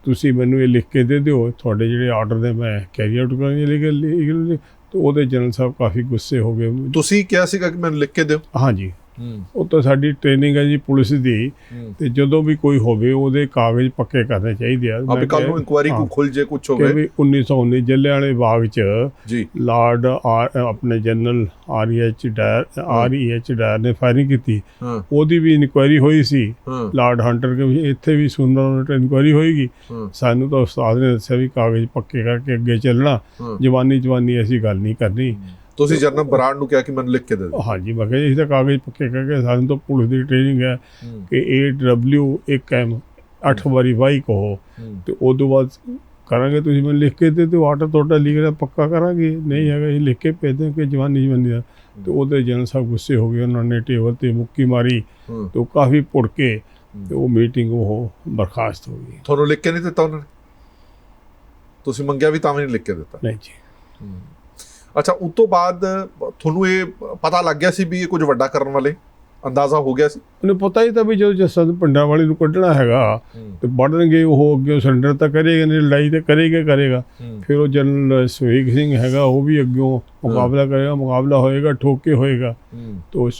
ਤੁਸੀਂ ਮੈਨੂੰ ਇਹ ਲਿਖ ਕੇ ਦੇ ਦਿਓ ਤੁਹਾਡੇ ਜਿਹੜੇ ਆਰਡਰ ਨੇ ਮੈਂ ਕੈਰੀ ਆਊਟ ਕਰਾਂਗੇ ਲੀਗਲ ਲੀਗਲ ਤੇ ਉਹਦੇ ਜਨਰਲ ਸਾਹਿਬ ਕਾਫੀ ਗੁੱਸੇ ਹੋ ਗਏ। ਤੁਸੀਂ ਕਿਹਾ ਸੀਗਾ ਕਿ ਮੈਨੂੰ ਲਿਖ ਕੇ ਦਿਓ? ਹਾਂਜੀ। ਉਹ ਤਾਂ ਸਾਡੀ ਟ੍ਰੇਨਿੰਗ ਹੈ ਜੀ ਪੁਲਿਸ ਦੀ। ਤੇ ਜਦੋਂ ਵੀ ਕੋਈ ਹੋਵੇ ਉਹਦੇ ਕਾਗਜ਼ ਪੱਕੇ ਕਰਨੇ ਚਾਹੀਦੇ ਆ। ਆਪੇ ਕੱਲ ਨੂੰ ਇਨਕੁਆਇਰੀ। ਕੋ ਖੁੱਲ ਜੇ ਕੁਝ ਕਿ ਹੋਵੇ ਵੀ 1919 ਜਲਿਆਂਵਾਲੇ ਬਾਗ 'ਚ ਜੀ। ਲਾਰਡ ਆਪਣੇ general REH Dyer REH Dyer ਨੇ ਫਾਇਰਿੰਗ ਕੀਤੀ। ਉਹਦੀ ਵੀ ਇਨਕੁਆਇਰੀ ਹੋਈ ਸੀ। ਲਾਰਡ ਹੰਟਰ ਕੇ ਵੀ ਇੱਥੇ ਵੀ ਸੁਣਨਾ ਇਨਕੁਆਇਰੀ ਹੋਏਗੀ। ਸਾਨੂੰ ਤਾਂ ਉਸਤਾਦ ਨੇ ਦੱਸਿਆ ਵੀ ਕਾਗਜ਼ ਪੱਕੇ ਕਰਕੇ ਅੱਗੇ ਚੱਲਣਾ। ਜਵਾਨੀ ਜਵਾਨੀ ਐਸੀ ਗੱਲ ਨਹੀਂ ਕਰਨੀ। ਤੁਸੀਂ ਜਨਰਲ ਬਰਾੜ ਨੂੰ ਕਿਹਾ ਕਿ ਮੈਨੂੰ ਲਿਖ ਕੇ ਦੇ ਦਿਓ। ਹਾਂਜੀ ਮੈਂ ਕਿਹਾ ਜੀ, ਤਾਂ ਕਾਗਜ਼ ਪੱਕੇ ਕਰਕੇ ਸਾਨੂੰ ਤਾਂ ਪੁਲਿਸ ਦੀ ਟ੍ਰੇਨਿੰਗ ਹੈ ਹੂੰ, ਕਿ 8W 1M 8 ਵਾਰੀ ਵਾਈ ਕਹੋ। ਹੂੰ, ਤੇ ਉਦੋਂ ਬਾਅਦ ਕਰਾਂਗੇ ਤੁਸੀਂ ਮੈਨੂੰ ਲਿਖ ਕੇ ਦੇ ਦਿਓ ਆਰਡਰ ਤੁਹਾਡਾ ਲੀਗਲ ਪੱਕਾ ਕਰਾਂਗੇ। ਨਹੀਂ ਹੈਗਾ ਇਹ ਲਿਖ ਕੇ ਭੇਜ ਦਿਓ ਕਿ ਜਵਾਨੀ ਜਵਾਨੀ ਦਾ। ਤੇ ਉਹਦੇ ਜਨਰਲ ਸਾਹਿਬ ਗੁੱਸੇ ਹੋ ਗਏ ਉਹਨਾਂ ਨੇ ਟੇਬਲ ਤੇ ਮੁੱਕੀ ਮਾਰੀ ਹੂੰ। ਤੇ ਉਹ ਕਾਫੀ ਪੁੜ ਕੇ ਤੇ ਉਹ ਮੀਟਿੰਗ ਉਹ ਬਰਖਾਸਤ ਹੋ ਗਈ। ਤੁਹਾਨੂੰ ਲਿਖ ਕੇ ਨਹੀਂ ਦਿੱਤਾ ਉਹਨਾਂ? ਨੇ ਤੁਸੀਂ ਮੰਗਿਆ ਵੀ ਤਾਂ ਵੀ ਨਹੀਂ ਲਿਖ ਕੇ ਦਿੱਤਾ? ਨਹੀਂ ਜੀ। ਅੱਛਾ ਉਸ ਤੋਂ ਬਾਅਦ ਤੁਹਾਨੂੰ ਇਹ ਪਤਾ ਲੱਗ ਗਿਆ ਸੀ ਵੀ ਇਹ ਕੁਝ ਵੱਡਾ ਕਰਨ ਵਾਲੇ ਅੰਦਾਜ਼ਾ ਹੋ ਗਿਆ ਸੀ? ਉਹਨੂੰ ਪਤਾ ਹੀ ਤਾਂ ਵੀ ਜਦੋਂ ਜਸਦ ਭੰਡਾ ਵਾਲੇ ਨੂੰ ਕੱਢਣਾ ਹੈਗਾ ਤੇ ਵੜਨਗੇ ਉਹ ਅੱਗੇ ਸਿਲੰਡਰ ਤਾਂ ਕਰੇਗਾ ਨਹੀਂ ਲੜਾਈ ਤਾਂ ਕਰੇਗਾ ਕਰੇਗਾ। ਫਿਰ ਉਹ ਜਨਰਲ ਸੁਹੀਕ ਸਿੰਘ ਹੈਗਾ ਉਹ ਵੀ ਅੱਗੇ ਮੁਕਾਬਲਾ ਕਰੇਗਾ ਮੁਕਾਬਲਾ ਹੋਏਗਾ ਠੋਕੇ ਹੋਏਗਾ। ਤੋਂ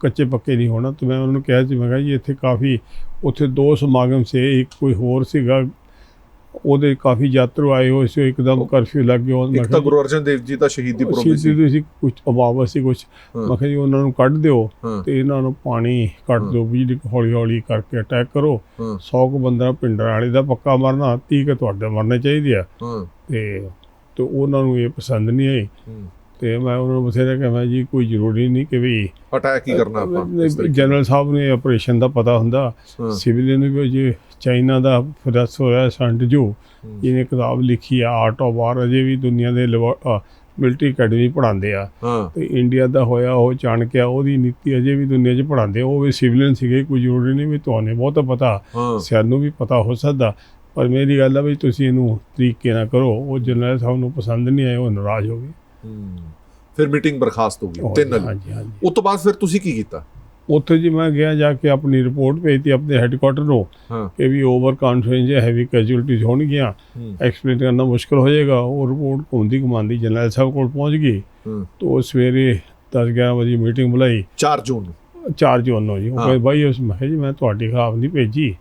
ਕੱਚੇ ਪੱਕੇ ਨਹੀਂ ਹੋਣਾ। ਤੇ ਮੈਂ ਉਹਨਾਂ ਨੂੰ ਕਿਹਾ ਸੀ ਮੈਂ ਕਿਹਾ ਜੀ ਇੱਥੇ ਕਾਫੀ ਉੱਥੇ ਦੋ ਸਮਾਗਮ ਸੀ ਇੱਕ ਕੋਈ ਹੋਰ ਸੀਗਾ ਉਹਦੇ ਕਾਫੀ ਯਾਤਰੂ ਆਏ ਹੋਏ ਸੀ ਇੱਕਦਮ ਕਰਫਿਊ ਲੱਗ ਗਿਆ ਮੈਂ ਇੱਕ ਤਾਂ ਗੁਰੂ ਅਰਜਨ ਦੇਵ ਜੀ ਦਾ ਸ਼ਹੀਦੀ ਵੀ ਸੀ। ਸੀ ਸੀ ਕੁਝ ਅਭਾਵ ਸੀ ਕੁਝ। ਮੈਂ ਕਿਹਾ ਜੀ ਉਹਨਾਂ ਨੂੰ ਕੱਢ ਦਿਓ ਤੇ ਇਹਨਾਂ ਨੂੰ ਪਾਣੀ ਕੱਢ ਦਿਓ ਬਿਜਲੀ ਹੌਲੀ ਹੌਲੀ ਕਰਕੇ ਅਟੈਕ ਕਰੋ। ਹਾਂ। 100 ਕੁ ਬੰਦਾ ਪਿੰਡਾਂ ਵਾਲੇ ਦਾ ਪੱਕਾ ਮਰਨਾ 30 ਕੁ ਤੁਹਾਡੇ ਮਰਨੇ ਚਾਹੀਦੇ ਆ। ਤੇ ਤੇ ਉਹਨਾਂ ਨੂੰ ਇਹ ਪਸੰਦ ਨਹੀਂ ਆਈ। ਤੇ ਮੈਂ ਉਹਨਾਂ ਨੂੰ ਬਥੇਰਾ ਕਿਹਾ ਮੈਂ ਜੀ ਕੋਈ ਜ਼ਰੂਰੀ ਨਹੀਂ ਕਿ ਵੀ ਅਟੈਕ ਹੀ ਕਰਨਾ ਆਪਾਂ ਜਨਰਲ ਸਾਹਿਬ ਨੇ ਆਪਰੇਸ਼ਨ ਦਾ ਪਤਾ ਹੁੰਦਾ। ਸਿਵਲੀਅਨ ਵੀ ਜੇ ਚਾਈਨਾ ਦਾ ਫਰਸ ਹੋਇਆ ਸੰਟ ਜੋ ਹੂੰ। ਜਿਹਨੇ ਕਿਤਾਬ ਲਿਖੀ ਆ ਆਰਟ ਆਫ ਵਾਰ ਅਜੇ ਵੀ ਦੁਨੀਆ ਦੇ ਮਿਲਟਰੀ ਅਕੈਡਮੀ ਪੜ੍ਹਾਉਂਦੇ ਆ ਤੇ ਇੰਡੀਆ ਦਾ ਹੋਇਆ ਉਹ ਚਾਣਕਿਆ ਉਹਦੀ ਨੀਤੀ ਅਜੇ ਵੀ ਦੁਨੀਆ 'ਚ ਪੜ੍ਹਾਉਂਦੇ ਆ। ਉਹ ਵੀ ਸਿਵਲੀਅਨ ਸੀਗੇ ਕੋਈ ਜ਼ਰੂਰੀ ਨਹੀਂ ਵੀ ਤੁਹਾਨੂੰ ਬਹੁਤ ਪਤਾ ਸਾਨੂੰ ਵੀ ਪਤਾ ਹੋ ਸਕਦਾ ਪਰ ਮੇਰੀ ਗੱਲ ਆ ਵੀ ਤੁਸੀਂ ਇਹਨੂੰ ਤਰੀਕੇ ਨਾਲ ਕਰੋ ਉਹ ਜਨਰਲ ਸਾਹਿਬ ਨੂੰ ਪਸੰਦ ਨਹੀਂ ਆਇਆ ਉਹ ਨਾਰਾਜ਼ ਹੋ ਗਏ। ਫਿਰ ਮੀਟਿੰਗ ਬਰਖਾਸਤ ਹੋ ਗਈ ਤਿੰਨ ਹਾਂਜੀ ਹਾਂਜੀ। ਉਸ ਤੋਂ ਬਾਅਦ ਫਿਰ ਤੁਸੀਂ ਕੀ ਕੀਤਾ? ਉੱਥੇ ਜੀ ਮੈਂ ਗਿਆ ਜਾ ਕੇ ਆਪਣੀ ਰਿਪੋਰਟ ਭੇਜਤੀ ਆਪਣੇ ਹੈੱਡਕੁਆਟਰ ਨੂੰ ਕਿ ਵੀ ਓਵਰ ਕਾਨਫਰੈਂਸ ਹੈ ਹੈਵੀ ਕੈਜੂਅਲਟੀਜ਼ ਹੋਣਗੀਆਂ। ਐਕਸਪਲੇਨ ਕਰਨਾ ਮੁਸ਼ਕਲ ਹੋ ਜਾਏਗਾ। ਉਹ ਰਿਪੋਰਟ ਘੁੰਮਦੀ ਘੁਮਾਉਂਦੀ ਜਨਰਲ ਸਾਹਿਬ ਕੋਲ ਪਹੁੰਚ ਗਈ। ਤੋਂ ਸਵੇਰੇ 10-11 ਵਜੇ ਮੀਟਿੰਗ ਬੁਲਾਈ। 4 ਜੂਨ ਨੂੰ। 4 ਜੂਨ ਨੂੰ ਜੀ। ਉਹ ਕਹਿੰਦੇ ਭਾਈ ਉਸ ਮੈਂ ਜੀ ਮੈਂ ਤੁਹਾਡੀ ਖਿਲਾਫ ਨਹੀਂ ਭੇਜੀ।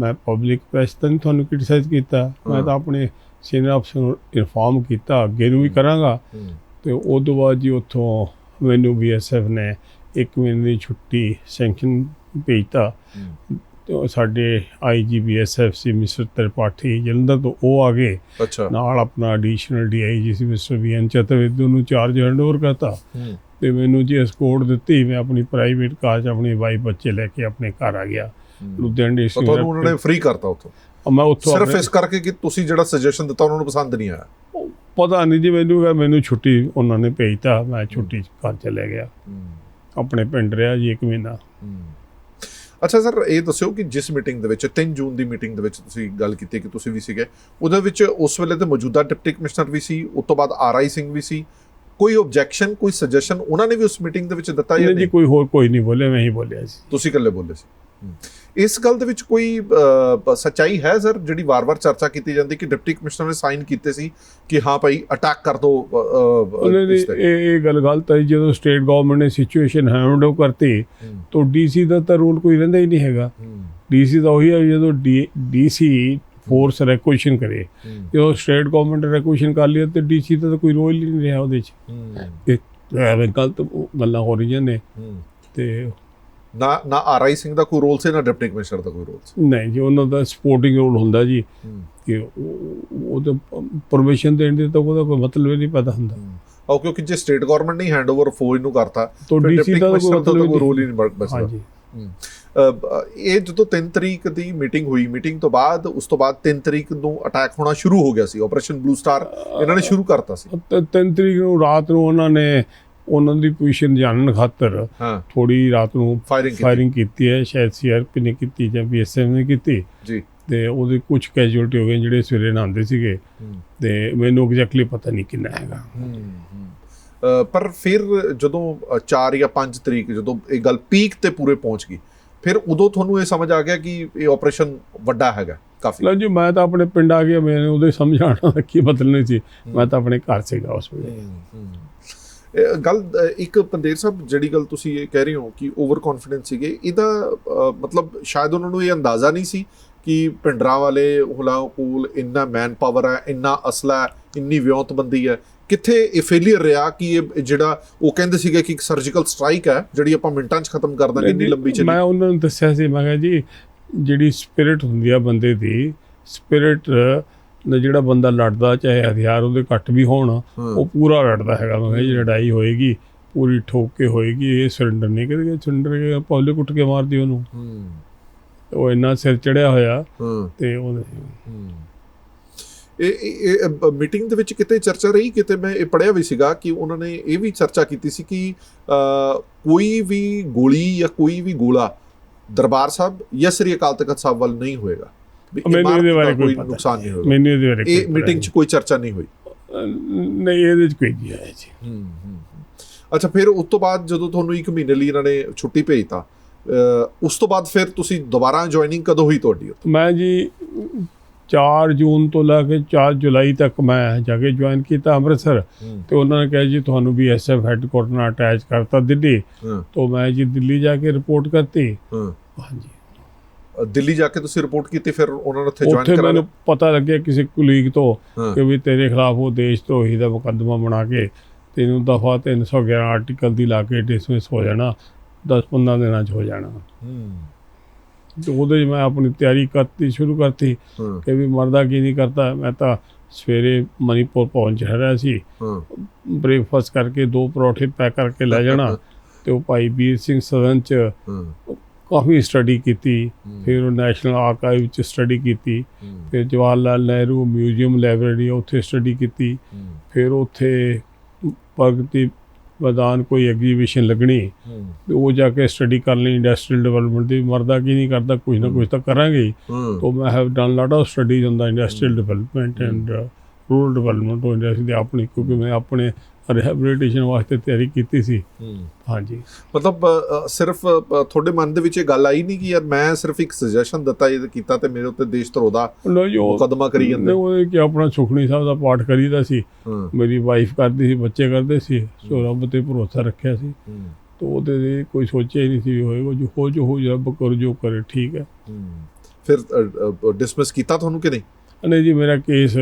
ਮੈਂ ਪਬਲਿਕ ਪ੍ਰੈਸ ਤਾਂ ਤੁਹਾਨੂੰ ਕ੍ਰਿਟਿਸਾਈਜ਼ ਕੀਤਾ। ਮੈਂ ਤਾਂ ਆਪਣੇ ਸੀਨੀਅਰ ਅਫਸਰ ਨੂੰ ਇਨਫਾਰਮ ਕੀਤਾ। ਅੱਗੇ ਨੂੰ ਵੀ ਕਰਾਂਗਾ। ਤੇ ਉਸ ਤੋਂ ਬਾਅਦ ਜੀ ਉੱਥੋਂ ਮੈਨੂੰ ਬੀਐਸਐਫ ਨੇ ਇੱਕ ਮਹੀਨੇ ਦੀ ਛੁੱਟੀ ਸੈਂਕਸ਼ਨ ਭੇਜਤਾ। ਸਾਡੇ ਆਈਜੀ ਬੀਐਸਐਫ ਸੀ ਮਿਸਟਰ ਤ੍ਰਿਪਾਠੀ ਜਲੰਧਰ ਤੋਂ ਉਹ ਆ ਗਏ। ਨਾਲ ਆਪਣਾ ਐਡੀਸ਼ਨਲ ਡੀਆਈਜੀ ਸੀ ਮਿਸਟਰ ਵੀਐਨ ਚਤੁਰਵੇਦੀ ਨੂੰ ਚਾਰਜ ਹੈਂਡਓਵਰ ਕਰਤਾ। ਤੇ ਮੈਨੂੰ ਜੀ escort ਦਿੱਤੀ ਮੈਂ ਆਪਣੀ ਪ੍ਰਾਈਵੇਟ ਕਾਰ 'ਚ ਆਪਣੀ ਵਾਈਫ ਬੱਚੇ ਲੈ ਕੇ ਆਪਣੇ ਘਰ ਆ ਗਿਆ। ਲੁਧਿਆਣਾ ਤਾਂ ਡਿਸਟ੍ਰਿਕਟ ਤੁਹਾਨੂੰ ਉਹਨਾਂ ਨੇ ਫ੍ਰੀ ਕਰਤਾ ਉੱਥੋਂ? ਮੈਂ ਉੱਥੋਂ ਸਿਰਫ ਆਪਣੇ- ਇਸ ਕਰਕੇ ਕਿ ਤੁਸੀਂ ਜਿਹੜਾ ਸੁਜੈਸ਼ਨ ਦਿੱਤਾ ਉਹਨਾਂ ਨੂੰ ਪਸੰਦ ਨਹੀਂ ਆਇਆ? ਪਤਾ ਨਹੀਂ ਜੀ ਮੈਨੂੰ ਕਿਹਾ ਮੈਨੂੰ ਛੁੱਟੀ ਉਹਨਾਂ ਨੇ ਭੇਜਤਾ ਮੈਂ ਛੁੱਟੀ 'ਚ ਘਰ ਚਲੇ ਗਿਆ। ਆਪਣੇ ਪਿੰਡ ਰਿਹਾ ਜੀ ਇੱਕ ਮਹੀਨਾ। ਅੱਛਾ ਸਰ ਇਹ ਦੱਸਿਓ ਕਿ ਜਿਸ ਮੀਟਿੰਗ ਦੇ ਵਿੱਚ 3 ਜੂਨ ਦੀ ਮੀਟਿੰਗ ਦੇ ਵਿੱਚ ਤੁਸੀਂ ਗੱਲ ਕੀਤੀ ਕਿ ਤੁਸੀਂ ਵੀ ਸੀਗੇ ਉਹਦੇ ਵਿੱਚ ਉਸ ਵੇਲੇ ਤੇ ਮੌਜੂਦਾ ਡਿਪਟੀ ਕਮਿਸ਼ਨਰ ਵੀ ਸੀ ਉਸ ਤੋਂ ਬਾਅਦ ਆਰਆਈ ਸਿੰਘ ਵੀ ਸੀ। ਕੋਈ ਆਬਜੈਕਸ਼ਨ ਕੋਈ ਸੁਜੈਸ਼ਨ ਉਹਨਾਂ ਨੇ ਵੀ ਉਸ ਮੀਟਿੰਗ ਦੇ ਵਿੱਚ ਦਿੱਤਾ ਜਾਂ ਨਹੀਂ ਜੀ ਨਹੀਂ? ਕੋਈ ਹੋਰ ਕੋਈ ਨਹੀਂ ਬੋਲਿਆ ਮੈਂ ਹੀ ਬੋਲਿਆ ਸੀ। ਤੁਸੀਂ ਇਕੱਲੇ ਬੋਲੇ ਸੀ। ਇਸ ਗੱਲ ਦੇ ਵਿੱਚ ਕੋਈ ਸੱਚਾਈ ਹੈ ਸਰ ਜਿਹੜੀ ਵਾਰ-ਵਾਰ ਚਰਚਾ ਕੀਤੀ ਜਾਂਦੀ ਕਿ ਡਿਪਟੀ ਕਮਿਸ਼ਨਰ ਨੇ ਸਾਈਨ ਕੀਤੇ ਸੀ ਕਿ ਹਾਂ ਭਾਈ ਅਟੈਕ ਕਰ ਦੋ ਅਹ, ਅਹ, ਉਹਨਾਂ ਨੇ ਇਸ ਤੇ। ਇਹ ਇਹ ਗੱਲ ਗਲਤ ਹੈ ਜਦੋਂ ਸਟੇਟ ਗਵਰਨਮੈਂਟ ਨੇ ਸਿਚੁਏਸ਼ਨ ਹੈਂਡ ਓਵਰ ਕਰਤੀ ਤਾਂ ਡੀਸੀ ਦਾ ਤਾਂ ਰੋਲ ਕੋਈ ਰਹਿੰਦਾ ਹੀ ਨਹੀਂ ਹੈਗਾ। ਡੀਸੀ ਦਾ ਉਹੀ ਹੈ ਜਦੋਂ ਡੀਸੀ ਫੋਰਸ ਰੈਕੁਏਸ਼ਨ ਕਰੇ ਜਦੋਂ ਸਟੇਟ ਗਵਰਨਮੈਂਟ ਰੈਕੁਏਸ਼ਨ ਕਰ ਲਿਆ ਤੇ ਡੀਸੀ ਦਾ ਤਾਂ ਕੋਈ ਰੋਲ ਹੀ ਨਹੀਂ ਰਿਹਾ ਉਹਦੇ 'ਚ। ਇਹ ਗਲਤ ਗੱਲਾਂ ਹੋ ਰਹੀਆਂ ਨੇ। ਤੇ ਨਾ ਨਾ ਆਰਆਈ ਸਿੰਘ ਦਾ ਕੋਈ ਰੋਲ ਸੀ ਨਾ ਡਿਪਟੀ ਕਮਿਸ਼ਨਰ ਦਾ ਕੋਈ ਰੋਲ ਸੀ? ਨਹੀਂ ਜੀ ਉਹਨਾਂ ਦਾ ਸਪੋਰਟਿੰਗ ਰੋਲ ਹੁੰਦਾ ਜੀ। ਕਿ ਉਹ ਤਾਂ ਪਰਮਿਸ਼ਨ ਦੇਣ ਦੇ ਤਾਂ ਉਹਦਾ ਕੋਈ ਮਤਲਬ ਹੀ ਨਹੀਂ ਪਤਾ ਹੁੰਦਾ। ਉਹ ਕਿਉਂਕਿ ਜੇ ਸਟੇਟ ਗਵਰਨਮੈਂਟ ਨੇ ਹੈਂਡਓਵਰ ਫੌਜ ਨੂੰ ਕਰਤਾ ਤਾਂ ਡੀਸੀ ਦਾ ਕੋਈ ਮਤਲਬ ਕੋਈ ਰੋਲ ਹੀ ਨਹੀਂ ਬਚਦਾ। ਹਾਂਜੀ। ਇਹ ਜਦੋਂ 3 ਤਰੀਕ ਦੀ ਮੀਟਿੰਗ ਹੋਈ ਮੀਟਿੰਗ ਤੋਂ ਬਾਅਦ ਉਸ ਤੋਂ ਬਾਅਦ 3 ਤਰੀਕ ਨੂੰ ਅਟੈਕ ਹੋਣਾ ਸ਼ੁਰੂ ਹੋ ਗਿਆ ਸੀ। ਆਪਰੇਸ਼ਨ ਬਲੂ ਸਟਾਰ ਇਹਨਾਂ ਨੇ ਸ਼ੁਰੂ ਕਰਤਾ ਸੀ। ਤੇ ਤਿੰਨ ਤਰੀਕ ਨੂੰ ਰਾਤ ਨੂੰ ਉਹਨਾਂ ਨੇ ਉਹਨਾਂ ਦੀ ਪੋਜੀਸ਼ਨ ਜਾਣਨ ਖਾਤਰ ਹਾਂ। ਥੋੜੀ ਰਾਤ ਨੂੰ ਫਾਇਰਿੰਗ ਕੀਤੀ। ਫਾਇਰਿੰਗ ਕੀਤੀ ਹੈ ਸ਼ਾਇਦ ਸੀਆਰਪੀ ਨੇ ਕੀਤੀ ਜਾਂ ਬੀਐਸਐਫ ਨੇ ਕੀਤੀ। ਜੀ। ਤੇ ਉਹਦੇ ਕੁਝ ਕੈਜੂਅਲਟੀ ਹੋ ਗਏ ਜਿਹੜੇ ਸਵੇਰੇ ਨਹਾਉਂਦੇ ਸੀਗੇ। ਹੂੰ, ਤੇ ਮੈਨੂੰ ਐਗਜ਼ੈਕਟਲੀ ਪਤਾ ਨਹੀਂ ਕਿੰਨਾ ਹੈਗਾ। ਅਹ, ਪਰ ਫਿਰ ਜਦੋਂ 4 ਜਾਂ 5 ਤਰੀਕ ਜਦੋਂ ਇਹ ਗੱਲ ਪੀਕ ਤੇ ਪੂਰੇ ਪਹੁੰਚ ਗਈ ਫਿਰ ਉਦੋਂ ਤੁਹਾਨੂੰ ਇਹ ਸਮਝ ਆ ਗਿਆ ਕਿ ਇਹ ਆਪਰੇਸ਼ਨ ਵੱਡਾ ਹੈਗਾ ਕਾਫੀ। ਲਓ ਜੀ ਮੈਂ ਤਾਂ ਆਪਣੇ ਪਿੰਡ ਆ ਗਿਆ ਮੈਨੂੰ ਉਹਦੇ ਸਮਝਾਉਣਾ ਕੀ ਮਤਲਬ ਨਹੀਂ ਸੀ। ਮੈਂ ਤਾਂ ਆਪਣੇ ਘਰ ਸੀਗਾ ਉਸ ਵੇਲੇ। ਗੱਲ ਇੱਕ ਪੰਦੇਰ ਸਾਹਿਬ ਜਿਹੜੀ ਗੱਲ ਤੁਸੀਂ ਇਹ ਕਹਿ ਰਹੇ ਹੋ ਕਿ ਓਵਰ ਕੌਨਫੀਡੈਂਸ ਸੀਗੇ ਇਹਦਾ ਮਤਲਬ ਸ਼ਾਇਦ ਉਹਨਾਂ ਨੂੰ ਇਹ ਅੰਦਾਜ਼ਾ ਨਹੀਂ ਸੀ ਕਿ ਪਿੰਡਰਾਂ ਵਾਲੇ ਹੁਲਾ ਕੋਲ ਇੰਨਾ ਮੈਨ ਪਾਵਰ ਹੈ ਇੰਨਾ ਅਸਲਾ ਹੈ ਇੰਨੀ ਵਿਉਂਤਬੰਦੀ ਹੈ। ਕਿੱਥੇ ਇਹ ਫੇਲਿਅਰ ਰਿਹਾ ਕਿ ਇਹ ਜਿਹੜਾ ਉਹ ਕਹਿੰਦੇ ਸੀਗੇ ਕਿ ਇੱਕ ਸਰਜੀਕਲ ਸਟ੍ਰਾਈਕ ਹੈ ਜਿਹੜੀ ਆਪਾਂ ਮਿੰਟਾਂ 'ਚ ਖਤਮ ਕਰ ਦਾਂਗੇ ਇੰਨੀ ਲੰਬੀ ਚੱਲੀ। ਮੈਂ ਉਹਨਾਂ ਨੂੰ ਦੱਸਿਆ ਸੀ ਮੈਂ ਕਿਹਾ ਜੀ ਜਿਹੜੀ ਸਪਿਰਿਟ ਹੁੰਦੀ ਆ ਬੰਦੇ ਦੀ ਸਪਿਰਿਟ ਜਿਹੜਾ ਬੰਦਾ ਲੜਦਾ ਚਾਹੇ ਹਥਿਆਰ ਉਹਦੇ ਘੱਟ ਵੀ ਹੋਣ ਉਹ ਪੂਰਾ ਲੜਦਾ ਹੈਗਾ ਮੈਂ ਕਿਹਾ ਲੜਾਈ ਹੋਏਗੀ ਪੂਰੀ ਠੋਕ ਕੇ ਹੋਏਗੀ ਇਹ ਸਰੈਂਡਰ ਨਹੀਂ ਕਰੇਗਾ ਸਰੈਂਡਰ ਪਬਲਿਕ ਉੱਠ ਕੇ ਮਾਰਦੀ ਉਹਨੂੰ। ਹੂੰ, ਉਹ ਇੰਨਾ ਸਿਰ ਚੜਿਆ ਹੋਇਆ ਤੇ ਉਹ। ਇਹ ਇਹ ਮੀਟਿੰਗ ਦੇ ਵਿੱਚ ਕਿਤੇ ਚਰਚਾ ਰਹੀ? ਕਿਤੇ ਮੈਂ ਇਹ ਪੜਿਆ ਵੀ ਸੀਗਾ ਕਿ ਉਹਨਾਂ ਨੇ ਇਹ ਵੀ ਚਰਚਾ ਕੀਤੀ ਸੀ ਕਿ ਕੋਈ ਵੀ ਗੋਲੀ ਜਾਂ ਕੋਈ ਵੀ ਗੋਲਾ ਦਰਬਾਰ ਸਾਹਿਬ ਜਾਂ ਸ੍ਰੀ ਅਕਾਲ ਤਖਤ ਸਾਹਿਬ ਵੱਲ ਨਹੀਂ ਹੋਏਗਾ। ਮੈਨੂੰ ਇਹਦੇ ਬਾਰੇ ਕੋਈ ਨੁਕਸਾਨ ਨਹੀਂ ਹੋਇਆ। ਮੈਨੂੰ ਇਹਦੇ ਬਾਰੇ ਇਹ ਮੀਟਿੰਗ 'ਚ ਕੋਈ ਚਰਚਾ ਨਹੀਂ ਹੋਈ? ਨਹੀਂ ਇਹਦੇ 'ਚ ਕੋਈ ਨਹੀਂ ਆਇਆ ਜੀ। ਹੂੰ ਅੱਛਾ ਫਿਰ ਉਸ ਤੋਂ ਬਾਅਦ ਜਦੋਂ ਤੁਹਾਨੂੰ 1 ਮਹੀਨੇ ਲਈ ਇਹਨਾਂ ਨੇ ਛੁੱਟੀ ਭੇਜਤਾ ਉਸ ਤੋਂ ਬਾਅਦ ਫਿਰ ਤੁਸੀਂ ਦੁਬਾਰਾ ਜੁਆਇਨਿੰਗ ਕਦੋਂ ਹੋਈ ਤੁਹਾਡੀ ਮੈਂ ਜੀ 4 ਜੂਨ ਤੋਂ ਲੈ ਕੇ 4 ਜੁਲਾਈ ਤੱਕ ਮੈਂ ਜਾ ਕੇ ਜੁਆਇਨ ਕੀਤਾ ਅੰਮ੍ਰਿਤਸਰ। ਤੇ ਉਹਨਾਂ ਨੇ ਕਿਹਾ ਜੀ ਤੁਹਾਨੂੰ ਵੀ ਐਸਐਫ ਹੈੱਡਕੁਆਰਟਰ ਨਾਲ ਅਟੈਚ ਕਰਤਾ ਦਿੱਲੀ। ਤੋਂ ਮੈਂ ਜੀ ਦਿੱਲੀ ਜਾ ਕੇ ਰਿਪੋਰਟ ਕਰਤੀ। ਹਾਂਜੀ। ਦਿੱਲੀ ਜਾ ਕੇ ਤੁਸੀਂ ਰਿਪੋਰਟ ਕੀਤੀ ਫਿਰ ਉਹਨਾਂ ਨੇ ਉੱਥੇ ਜੁਆਇਨ ਉੱਥੇ ਕਰਾ ਮੈਨੂੰ ਪਤਾ ਲੱਗਿਆ ਕਿਸੇ ਕੁਲੀਗ ਤੋਂ ਕਿ ਵੀ ਤੇਰੇ ਖਿਲਾਫ ਉਹ ਦੇਸ਼ ਧਰੋਹੀ ਦਾ ਮੁਕੱਦਮਾ ਬਣਾ ਕੇ ਤੈਨੂੰ ਦਫਾ 311 ਆਰਟੀਕਲ ਦੀ ਲਾ ਕੇ ਡਿਸਮਿਸ ਹੋ ਜਾਣਾ 10-15 ਦਿਨਾਂ 'ਚ ਹੋ ਜਾਣਾ। ਹੂੰ। ਉਹਦੇ 'ਚ ਮੈਂ ਆਪਣੀ ਤਿਆਰੀ ਕਰਤੀ ਸ਼ੁਰੂ ਕਰਤੀ ਕਿ ਵੀ ਮਰਦਾ ਕੀ ਨਹੀਂ ਕਰਦਾ ਮੈਂ ਤਾਂ ਸਵੇਰੇ ਮਨੀਪੁਰ ਪਹੁੰਚ ਰਿਹਾ ਸੀ। ਹਾਂ। ਬ੍ਰੇਕਫਾਸਟ ਕਰਕੇ ਦੋ ਪਰੌਠੇ ਪੈਕ ਕਰਕੇ ਲੈ ਜਾਣਾ ਤੇ ਉਹ ਭਾਈ ਵੀਰ ਸਿੰਘ ਸਦਨ 'ਚ ਕਾਫੀ ਸਟੱਡੀ ਕੀਤੀ ਫਿਰ ਉਹ ਨੈਸ਼ਨਲ ਆਰਕਾਈਵ ਵਿੱਚ ਸਟੱਡੀ ਕੀਤੀ ਫਿਰ ਜਵਾਹਰ ਲਾਲ ਨਹਿਰੂ ਮਿਊਜ਼ੀਅਮ ਲਾਇਬ੍ਰੇਰੀ ਉੱਥੇ ਸਟੱਡੀ ਕੀਤੀ ਫਿਰ ਉੱਥੇ ਪ੍ਰਗਤੀ ਮੈਦਾਨ ਕੋਈ ਐਗਜ਼ੀਬਿਸ਼ਨ ਲੱਗਣੀ ਉਹ ਜਾ ਕੇ ਸਟੱਡੀ ਕਰ ਲਈ ਇੰਡਸਟਰੀਅਲ ਡਿਵੈਲਪਮੈਂਟ ਦੀ ਮਰਦਾ ਕੀ ਨਹੀਂ ਕਰਦਾ ਕੁਝ ਨਾ ਕੁਝ ਤਾਂ ਕਰਾਂਗੇ uh, ਤੋਂ ਮੈਂ have done lot of studies on the industrial development and rural development ਉਹ ਇੰਡਸਟਰੀ ਦੇ ਆਪਣੀ ਕਿਉਂਕਿ ਮੈਂ ਆਪਣੇ ਰਿਹੈਬਿਲਿਟੇਸ਼ਨ ਵਾਸਤੇ ਤਿਆਰੀ ਕੀਤੀ ਸੀ। ਹਾਂਜੀ। ਮਤਲਬ ਸਿਰਫ ਤੁਹਾਡੇ ਮਨ ਦੇ ਵਿੱਚ ਇਹ ਗੱਲ ਆਈ ਨਹੀਂ ਕਿ ਯਾਰ ਮੈਂ ਸਿਰਫ ਇੱਕ ਸੁਜੈਸ਼ਨ ਦਿੱਤਾ ਇਹ ਕੀਤਾ ਤੇ ਮੇਰੇ ਉੱਤੇ ਦੇਸ਼ ਧਰੋ ਦਾ ਮੁਕੱਦਮਾ ਕਰੀ ਜਾਂਦੇ। ਉਹ ਕਿ ਆਪਣਾ ਸੁਖਣੀ ਸਾਹਿਬ ਦਾ ਪਾਠ ਕਰੀਦਾ ਸੀ। ਮੇਰੀ ਵਾਈਫ ਕਰਦੀ ਸੀ ਬੱਚੇ ਕਰਦੇ ਸੀ ਸੋ ਰੱਬ ਤੇ ਭਰੋਸਾ ਰੱਖਿਆ ਸੀ। ਤੇ ਉਹਦੇ ਲਈ ਕੋਈ ਸੋਚਿਆ ਹੀ ਨਹੀਂ ਸੀ ਵੀ ਹੋਏਗਾ ਜੋ ਹੋ ਜੋ ਹੋ ਰੱਬ ਕਰ ਜੋ ਕਰੇ ਠੀਕ ਹੈ। ਫਿਰ ਡਿਸਮਿਸ ਕੀਤਾ ਤੁਹਾਨੂੰ ਕਿ ਨਹੀਂ? ਨਹੀਂ ਜੀ ਮੇਰਾ ਕੇਸ